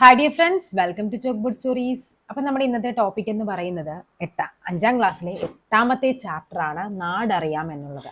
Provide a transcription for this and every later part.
Hi dear friends welcome to chalk bud stories അപ്പം നമ്മുടെ ഇന്നത്തെ ടോപ്പിക് എന്ന് പറയുന്നത് എട്ടാം അഞ്ചാം ക്ലാസ്സിലെ എട്ടാമത്തെ ചാപ്റ്ററാണ് നാടറിയാം എന്നുള്ളത്.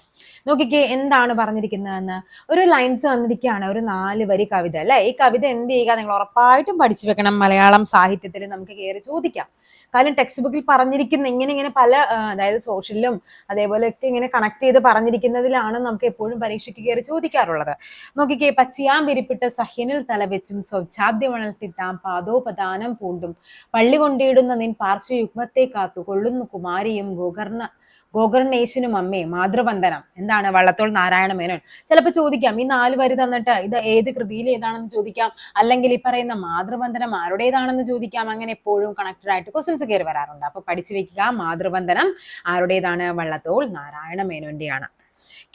നോക്കിക്കേ എന്താണ് പറഞ്ഞിരിക്കുന്നതെന്ന്? ഒരു ലൈൻസ് വന്നിരിക്കുകയാണ് ഒരു നാല് വരി കവിത. അല്ലേ? ഈ കവിത എന്ത് ചെയ്യുക? നിങ്ങൾ ഉറപ്പായിട്ടും പഠിച്ചു വെക്കണം. മലയാളം സാഹിത്യത്തിൽ നമുക്ക് കയറി ചോദിക്കാം. കാര്യം ടെക്സ്റ്റ് ബുക്കിൽ പറഞ്ഞിരിക്കുന്ന ഇങ്ങനെ ഇങ്ങനെ പല അതായത് സോഷ്യലിലും അതേപോലെയൊക്കെ ഇങ്ങനെ കണക്ട് ചെയ്ത് പറഞ്ഞിരിക്കുന്നതിലാണ് നമുക്ക് എപ്പോഴും പരീക്ഷയ്ക്ക് കയറി ചോദിക്കാറുള്ളത്. നോക്കിക്കേ പച്ചിയാം വിരിപ്പിട്ട് സഹ്യനിൽ തലവെച്ചും സ്വച്ഛാബ്ദമണൽത്തിട്ടാം പാദോപദാനം പൂണ്ടും പള്ളി കൊണ്ടിടുന്ന നിൻ പാർശ്വയുഗ്മത്തെ കാത്തു കൊള്ളുന്നു കുമാരിയും ഗോകർണ ഗോകർണേശനും അമ്മേ മാതൃവന്ദനം. എന്താണ് വള്ളത്തോൾ നാരായണ മേനോൻ? ചിലപ്പോൾ ചോദിക്കാം ഈ നാല് വരി തന്നിട്ട് ഇത് ഏത് കൃതിയിൽ ഏതാണെന്ന് ചോദിക്കാം? അല്ലെങ്കിൽ ഈ പറയുന്ന മാതൃവന്ദനം ആരുടേതാണെന്ന് ചോദിക്കാം? അങ്ങനെ എപ്പോഴും കണക്റ്റഡ് ആയിട്ട് ക്വസ്റ്റ്യൻസ് കയറി വരാറുണ്ട്. അപ്പൊ പഠിച്ചു വെക്കുക മാതൃവന്ദനം ആരുടേതാണ്? വള്ളത്തോൾ നാരായണ മേനോന്റെയാണ്.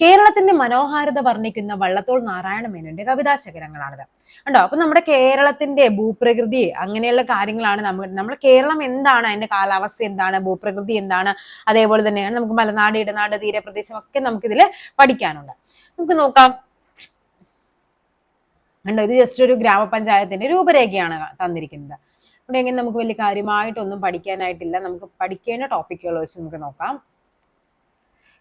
കേരളത്തിന്റെ മനോഹാരിത വർണിക്കുന്ന വള്ളത്തോൾ നാരായണ മേനോന്റെ കവിതാശകലങ്ങളാണിത് ഉണ്ടോ അപ്പൊ നമ്മുടെ കേരളത്തിന്റെ ഭൂപ്രകൃതി അങ്ങനെയുള്ള കാര്യങ്ങളാണ് നമ്മൾ നമ്മുടെ കേരളം എന്താണ്? അതിന്റെ കാലാവസ്ഥ എന്താണ്? ഭൂപ്രകൃതി എന്താണ്? അതേപോലെ തന്നെയാണ് നമുക്ക് മലനാട് ഇടനാട് തീരപ്രദേശം ഒക്കെ നമുക്ക് നമുക്കിതിൽ പഠിക്കാനുണ്ട്. നമുക്ക് നോക്കാം. കണ്ടോ? ഇത് ജസ്റ്റ് ഒരു ഗ്രാമപഞ്ചായത്തിന്റെ രൂപരേഖയാണ് തന്നിരിക്കുന്നത്. ഇവിടെ എങ്ങനെ നമുക്ക് വലിയ കാര്യമായിട്ടൊന്നും പഠിക്കാനായിട്ടില്ല. നമുക്ക് പഠിക്കേണ്ട ടോപ്പിക്കുകൾ വെച്ച് നമുക്ക് നോക്കാം.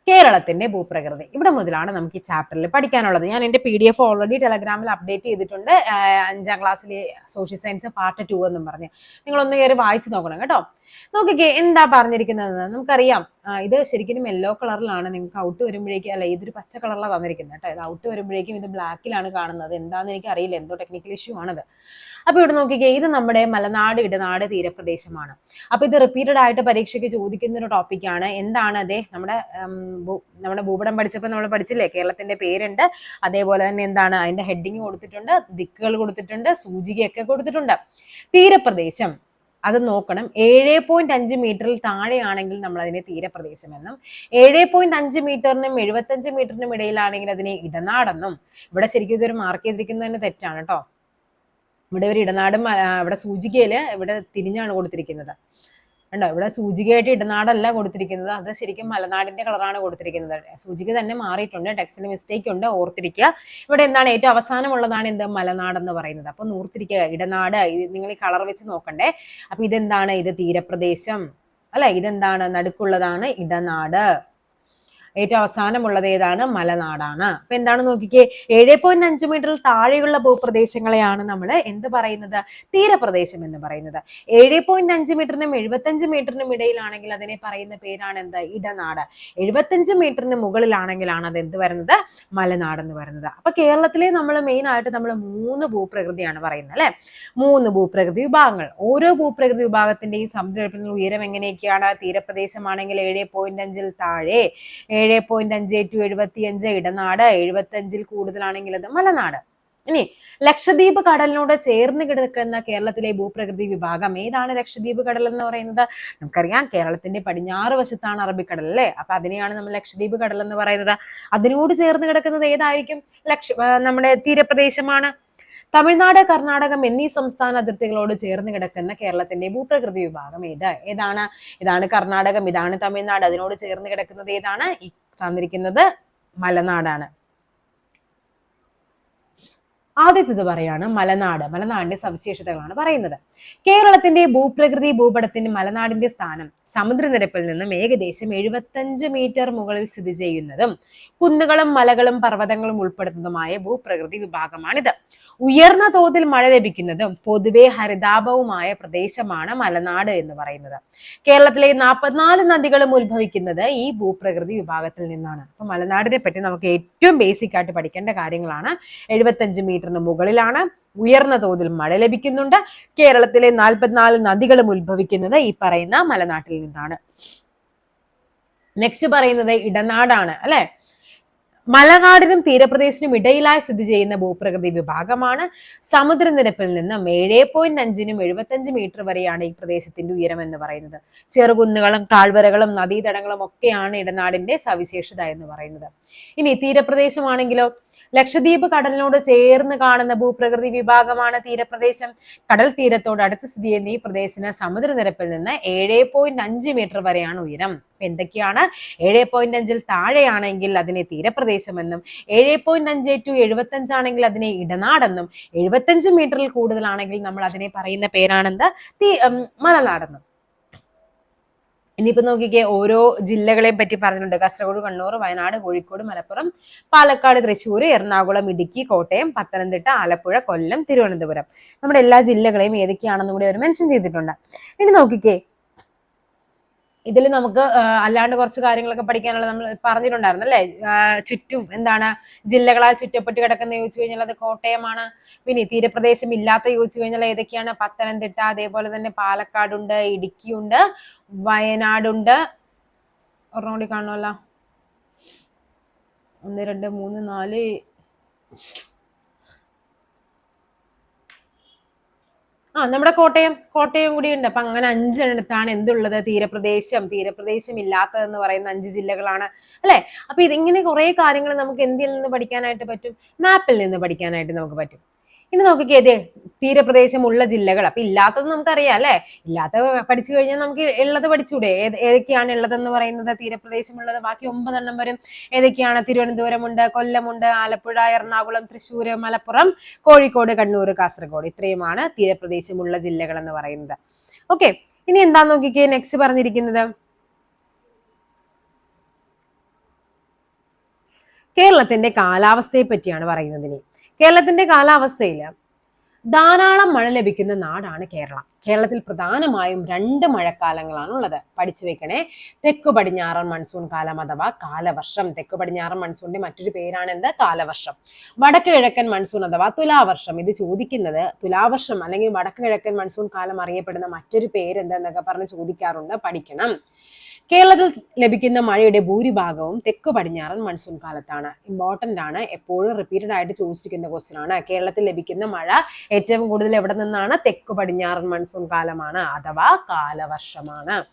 കേരളത്തിന്റെ ഭൂപ്രകൃതി. ഇവിടെ മുതലാണ് നമുക്ക് ഈ ചാപ്റ്ററിൽ പഠിക്കാനുള്ളത്. ഞാൻ എന്റെ പി ഡി എഫ് ഓൾറെഡി ടെലഗ്രാമിൽ അപ്ഡേറ്റ് ചെയ്തിട്ടുണ്ട്. അഞ്ചാം ക്ലാസ്സിലെ സോഷ്യൽ സയൻസ് പാർട്ട് ടു എന്നും പറഞ്ഞ്. നിങ്ങളൊന്ന് കയറി വായിച്ചു നോക്കണം കേട്ടോ. നോക്കിക്കേ എന്താ പറഞ്ഞിരിക്കുന്നത്? നമുക്കറിയാം. ഇത് ശരിക്കും യെല്ലോ കളറിലാണ് നിങ്ങൾക്ക് ഔട്ട് വരുമ്പോഴേക്കും അല്ല ഇതൊരു പച്ച കളറിലാണ് തന്നിരിക്കുന്നത് കേട്ടോ. ഇത് ഔട്ട് വരുമ്പോഴേക്കും ഇത് ബ്ലാക്കിലാണ് കാണുന്നത്. എന്താണെന്ന് എനിക്ക് അറിയില്ല എന്തോ ടെക്നിക്കൽ ഇഷ്യൂ ആണത്. അപ്പൊ ഇവിടെ നോക്കിക്കേ ഇത് നമ്മുടെ മലനാട് ഇടനാട് തീരപ്രദേശമാണ്. അപ്പൊ ഇത് റിപ്പീറ്റഡ് ആയിട്ട് പരീക്ഷയ്ക്ക് ചോദിക്കുന്ന ഒരു ടോപ്പിക്കാണ് എന്താണ് അതെ? നമ്മുടെ നമ്മുടെ ഭൂപടം പഠിച്ചപ്പോൾ നമ്മൾ പഠിച്ചില്ലേ? കേരളത്തിന്റെ പേരുണ്ട്. അതേപോലെ തന്നെ എന്താണ്? അതിന്റെ ഹെഡിങ് കൊടുത്തിട്ടുണ്ട് ദിക്കുകൾ കൊടുത്തിട്ടുണ്ട് സൂചികയൊക്കെ കൊടുത്തിട്ടുണ്ട്. തീരപ്രദേശം. അത് നോക്കണം. ഏഴ് പോയിന്റ് അഞ്ച് മീറ്ററിൽ താഴെയാണെങ്കിൽ നമ്മൾ അതിനെ തീരപ്രദേശമെന്നും ഏഴ് പോയിന്റ് അഞ്ച് മീറ്ററിനും എഴുപത്തഞ്ച് മീറ്ററിനും ഇടയിലാണെങ്കിൽ അതിനെ ഇടനാടെന്നും. ഇവിടെ ശരിക്കും ഇതൊരു മാർക്ക് ചെയ്തിരിക്കുന്നതിന് തെറ്റാണ് കേട്ടോ ഇവിടെ ഒരു ഇടനാടും ഇവിടെ സൂചികയിൽ ഇവിടെ തിരിഞ്ഞാണ് കൊടുത്തിരിക്കുന്നത്. കണ്ടോ? ഇവിടെ സൂചികയായിട്ട് ഇടനാടല്ല കൊടുത്തിരിക്കുന്നത്. അത് ശരിക്കും മലനാടിന്റെ കളറാണ് കൊടുത്തിരിക്കുന്നത്. സൂചിക തന്നെ മാറിയിട്ടുണ്ട്. ടെക്സ്റ്റിൽ മിസ്റ്റേക്ക് ഉണ്ട്. ഓർത്തിരിക്കുക. ഇവിടെ എന്താണ് ഏറ്റവും അവസാനമുള്ളതാണ് എന്ത്? മലനാട് എന്ന് പറയുന്നത്. അപ്പൊ ഓർത്തിരിക്കുക ഇടനാട്. നിങ്ങൾ ഈ കളർ വെച്ച് നോക്കണ്ടേ. അപ്പൊ ഇതെന്താണ്? ഇത് തീരപ്രദേശം. അല്ലെ? ഇതെന്താണ്? നടുക്കുള്ളതാണ് ഇടനാട്. ഏറ്റവും അവസാനമുള്ളത് ഏതാണ്? മലനാടാണ്. അപ്പൊ എന്താണ് നോക്കിക്കേ? ഏഴ് പോയിന്റ് അഞ്ച് മീറ്ററിൽ താഴെയുള്ള ഭൂപ്രദേശങ്ങളെയാണ് നമ്മൾ എന്ത് പറയുന്നത്? തീരപ്രദേശം എന്ന് പറയുന്നത്. ഏഴ് പോയിന്റ് അഞ്ച് മീറ്ററിനും എഴുപത്തഞ്ച് മീറ്ററിനും ഇടയിലാണെങ്കിൽ അതിനെ പറയുന്ന പേരാണ് എന്ത്? ഇടനാട്. എഴുപത്തഞ്ച് മീറ്ററിന് മുകളിലാണെങ്കിലാണ് അത് എന്ത് വരുന്നത്? മലനാട് എന്ന് പറയുന്നത് അപ്പൊ കേരളത്തിലെ നമ്മൾ മെയിൻ ആയിട്ട് നമ്മൾ മൂന്ന് ഭൂപ്രകൃതിയാണ് പറയുന്നത് അല്ലെ? മൂന്ന് ഭൂപ്രകൃതി വിഭാഗങ്ങൾ. ഓരോ ഭൂപ്രകൃതി വിഭാഗത്തിന്റെയും സംരക്ഷണ ഉയരം എങ്ങനെയൊക്കെയാണ്? തീരപ്രദേശമാണെങ്കിൽ ഏഴ് പോയിന്റ് അഞ്ചിൽ താഴെ ഏഴ് പോയിന്റ് അഞ്ച് ടു എഴുപത്തി അഞ്ച് ഇടനാട് എഴുപത്തി അഞ്ചിൽ കൂടുതലാണെങ്കിൽ അത് മലനാട്. ഇനി ലക്ഷദ്വീപ് കടലിനോട് ചേർന്ന് കിടക്കുന്ന കേരളത്തിലെ ഭൂപ്രകൃതി വിഭാഗം ഏതാണ് ലക്ഷദ്വീപ് കടൽ എന്ന് പറയുന്നത്? നമുക്കറിയാം കേരളത്തിന്റെ പടിഞ്ഞാറ് വശത്താണ് അറബിക്കടൽ അല്ലേ? അപ്പൊ അതിനെയാണ് നമ്മൾ ലക്ഷദ്വീപ് കടൽ എന്ന് പറയുന്നത്. അതിനോട് ചേർന്ന് കിടക്കുന്നത് ഏതായിരിക്കും? ലക്ഷ നമ്മുടെ തീരപ്രദേശമാണ്. തമിഴ്നാട് കർണാടകം എന്നീ സംസ്ഥാന അതിർത്തികളോട് ചേർന്ന് കിടക്കുന്ന കേരളത്തിന്റെ ഭൂപ്രകൃതി വിഭാഗം ഏത്? ഏതാണ്? ഇതാണ് കർണാടകം ഇതാണ് തമിഴ്നാട്. അതിനോട് ചേർന്ന് കിടക്കുന്നത് ഏതാണ്? തന്നിരിക്കുന്നത് മലനാടാണ്. ആദ്യത്തേത് പറയാണ് മലനാട്. മലനാടിന്റെ സവിശേഷതകളാണ് പറയുന്നത്. കേരളത്തിന്റെ ഭൂപ്രകൃതി ഭൂപടത്തിന് മലനാടിന്റെ സ്ഥാനം സമുദ്രനിരപ്പിൽ നിന്നും ഏകദേശം എഴുപത്തഞ്ച് മീറ്റർ മുകളിൽ സ്ഥിതി ചെയ്യുന്നതും കുന്നുകളും മലകളും പർവതങ്ങളും ഉൾപ്പെടുന്നതുമായ ഭൂപ്രകൃതി വിഭാഗമാണിത്. ഉയർന്ന തോതിൽ മഴ ലഭിക്കുന്നതും പൊതുവെ ഹരിതാപവുമായ പ്രദേശമാണ് മലനാട് എന്ന് പറയുന്നത്. കേരളത്തിലെ നാൽപ്പത്തിനാല് നദികളും ഉത്ഭവിക്കുന്നത് ഈ ഭൂപ്രകൃതി വിഭാഗത്തിൽ നിന്നാണ്. അപ്പൊ മലനാടിനെ പറ്റി നമുക്ക് ഏറ്റവും ബേസിക് ആയിട്ട് പഠിക്കേണ്ട കാര്യങ്ങളാണ് എഴുപത്തഞ്ച് മീറ്ററിന് മുകളിലാണ്. ഉയർന്ന തോതിൽ മഴ ലഭിക്കുന്നുണ്ട്. കേരളത്തിലെ നാൽപ്പത്തിനാല് നദികളും ഉത്ഭവിക്കുന്നത് ഈ പറയുന്ന മലനാട്ടിൽ നിന്നാണ്. നെക്സ്റ്റ് പറയുന്നത് ഇടനാടാണ് അല്ലെ? മലനാടിനും തീരപ്രദേശത്തിനും ഇടയിലായി സ്ഥിതി ചെയ്യുന്ന ഭൂപ്രകൃതി വിഭാഗമാണ്. സമുദ്രനിരപ്പിൽ നിന്നും ഏഴ് പോയിന്റ് അഞ്ചിനും എഴുപത്തഞ്ച് മീറ്റർ വരെയാണ് ഈ പ്രദേശത്തിന്റെ ഉയരം എന്ന് പറയുന്നത്. ചെറുകുന്നുകളും താഴ്വരകളും നദീതടങ്ങളും ഒക്കെയാണ് ഇടനാടിന്റെ സവിശേഷത എന്ന് പറയുന്നത്. ഇനി തീരപ്രദേശമാണെങ്കിലോ? ലക്ഷദ്വീപ് കടലിനോട് ചേർന്ന് കാണുന്ന ഭൂപ്രകൃതി വിഭാഗമാണ് തീരപ്രദേശം. കടൽ തീരത്തോട് അടുത്ത് സ്ഥിതി ചെയ്യുന്ന ഈ പ്രദേശത്തിന് സമുദ്രനിരപ്പിൽ നിന്ന് ഏഴ് പോയിന്റ് അഞ്ച് മീറ്റർ വരെയാണ് ഉയരം. എന്തൊക്കെയാണ്? ഏഴ് പോയിന്റ് അഞ്ചിൽ താഴെയാണെങ്കിൽ അതിനെ തീരപ്രദേശമെന്നും ഏഴ് പോയിന്റ് അഞ്ച് ടു എഴുപത്തി അഞ്ചാണെങ്കിൽ അതിനെ ഇടനാടെന്നും എഴുപത്തഞ്ച് മീറ്ററിൽ കൂടുതലാണെങ്കിൽ നമ്മൾ അതിനെ പറയുന്ന പേരാണെന്ത്? തീ മലനാടെന്നും. ഇനിയിപ്പോ നോക്കിക്കേ ഓരോ ജില്ലകളെയും പറ്റി പറഞ്ഞിട്ടുണ്ട്. കാസർഗോഡ് കണ്ണൂർ വയനാട് കോഴിക്കോട് മലപ്പുറം പാലക്കാട് തൃശ്ശൂർ എറണാകുളം ഇടുക്കി കോട്ടയം പത്തനംതിട്ട ആലപ്പുഴ കൊല്ലം തിരുവനന്തപുരം. നമ്മുടെ എല്ലാ ജില്ലകളെയും ഏതൊക്കെയാണെന്നും കൂടി അവർ മെൻഷൻ ചെയ്തിട്ടുണ്ട്. ഇനി നോക്കിക്കേ ഇതിൽ നമുക്ക് അല്ലാണ്ട് കുറച്ച് കാര്യങ്ങളൊക്കെ പഠിക്കാനുള്ള നമ്മൾ പറഞ്ഞിട്ടുണ്ടായിരുന്നു അല്ലേ? ചുറ്റും എന്താണ് ജില്ലകളാൽ ചുറ്റപ്പെട്ട് കിടക്കുന്ന ചോദിച്ചു കഴിഞ്ഞാൽ അത് കോട്ടയമാണ്. പിന്നെ തീരപ്രദേശം ഇല്ലാത്ത ചോദിച്ചു കഴിഞ്ഞാൽ ഏതൊക്കെയാണ്? പത്തനംതിട്ട അതേപോലെ തന്നെ പാലക്കാടുണ്ട് ഇടുക്കിയുണ്ട് വയനാടുണ്ട്. ഒരെണ്ണം കാണുമല്ലോ ഒന്ന് രണ്ട് മൂന്ന് നാല് ആ നമ്മുടെ കോട്ടയം കോട്ടയം കൂടി ഉണ്ട്. അപ്പൊ അങ്ങനെ അഞ്ചെണ്ണത്താണ് എന്തുള്ളത്? തീരപ്രദേശം. തീരപ്രദേശം ഇല്ലാത്തതെന്ന് പറയുന്ന അഞ്ച് ജില്ലകളാണ്. അല്ലെ? അപ്പൊ ഇതിങ്ങനെ കുറെ കാര്യങ്ങൾ നമുക്ക് എന്തിൽ നിന്ന് പഠിക്കാനായിട്ട് പറ്റും? മാപ്പിൽ നിന്ന് പഠിക്കാനായിട്ട് നമുക്ക് പറ്റും. ഇനി നോക്കിക്കേ ഇതേ തീരപ്രദേശമുള്ള ജില്ലകൾ. അപ്പൊ ഇല്ലാത്തത് നമുക്കറിയാം അല്ലെ? ഇല്ലാത്ത പഠിച്ചു കഴിഞ്ഞാൽ നമുക്ക് ഉള്ളത് പഠിച്ചൂടെ? ഏത് ഏതൊക്കെയാണ് ഉള്ളതെന്ന് പറയുന്നത്? തീരപ്രദേശമുള്ളത്. ബാക്കി ഒമ്പതെണ്ണം വരും. ഏതൊക്കെയാണ്? തിരുവനന്തപുരമുണ്ട് കൊല്ലമുണ്ട് ആലപ്പുഴ എറണാകുളം തൃശ്ശൂർ മലപ്പുറം കോഴിക്കോട് കണ്ണൂർ കാസർഗോഡ്. ഇത്രയുമാണ് തീരപ്രദേശമുള്ള ജില്ലകൾ എന്ന് പറയുന്നത്. ഓക്കെ ഇനി എന്താ നോക്കിക്കേ നെക്സ്റ്റ് പറഞ്ഞിരിക്കുന്നത്? കേരളത്തിന്റെ കാലാവസ്ഥയെ പറ്റിയാണ് പറയുന്നത് ഇനി. കേരളത്തിന്റെ കാലാവസ്ഥയിൽ ധാരാളം മഴ ലഭിക്കുന്ന നാടാണ് കേരളം. കേരളത്തിൽ പ്രധാനമായും രണ്ട് മഴക്കാലങ്ങളാണ് ഉള്ളത് പഠിച്ചു വെക്കണേ തെക്കു പടിഞ്ഞാറൻ മൺസൂൺ കാലം അഥവാ കാലവർഷം. തെക്കു പടിഞ്ഞാറൻ മൺസൂണിന്റെ മറ്റൊരു പേരാണ് എന്ത് കാലവർഷം. വടക്ക് കിഴക്കൻ മൺസൂൺ അഥവാ തുലാവർഷം. ഇത് ചോദിക്കുന്നത് തുലാവർഷം അല്ലെങ്കിൽ വടക്ക് കിഴക്കൻ മൺസൂൺ കാലം അറിയപ്പെടുന്ന മറ്റൊരു പേര് എന്തെന്നൊക്കെ പറഞ്ഞ് ചോദിക്കാറുണ്ട്. പഠിക്കണം. കേരളത്തിൽ ലഭിക്കുന്ന മഴയുടെ ഭൂരിഭാഗവും തെക്ക് പടിഞ്ഞാറൻ മൺസൂൺ കാലത്താണ്. ഇമ്പോർട്ടന്റ് ആണ്. എപ്പോഴും റിപ്പീറ്റഡ് ആയിട്ട് ചോദിച്ചിരിക്കുന്ന ക്വസ്റ്റ്യൻ ആണ്. കേരളത്തിൽ ലഭിക്കുന്ന മഴ ഏറ്റവും കൂടുതൽ എവിടെ നിന്നാണ്? തെക്ക് പടിഞ്ഞാറൻ മൺസൂൺ കാലമാണ് അഥവാ കാലവർഷമാണ്.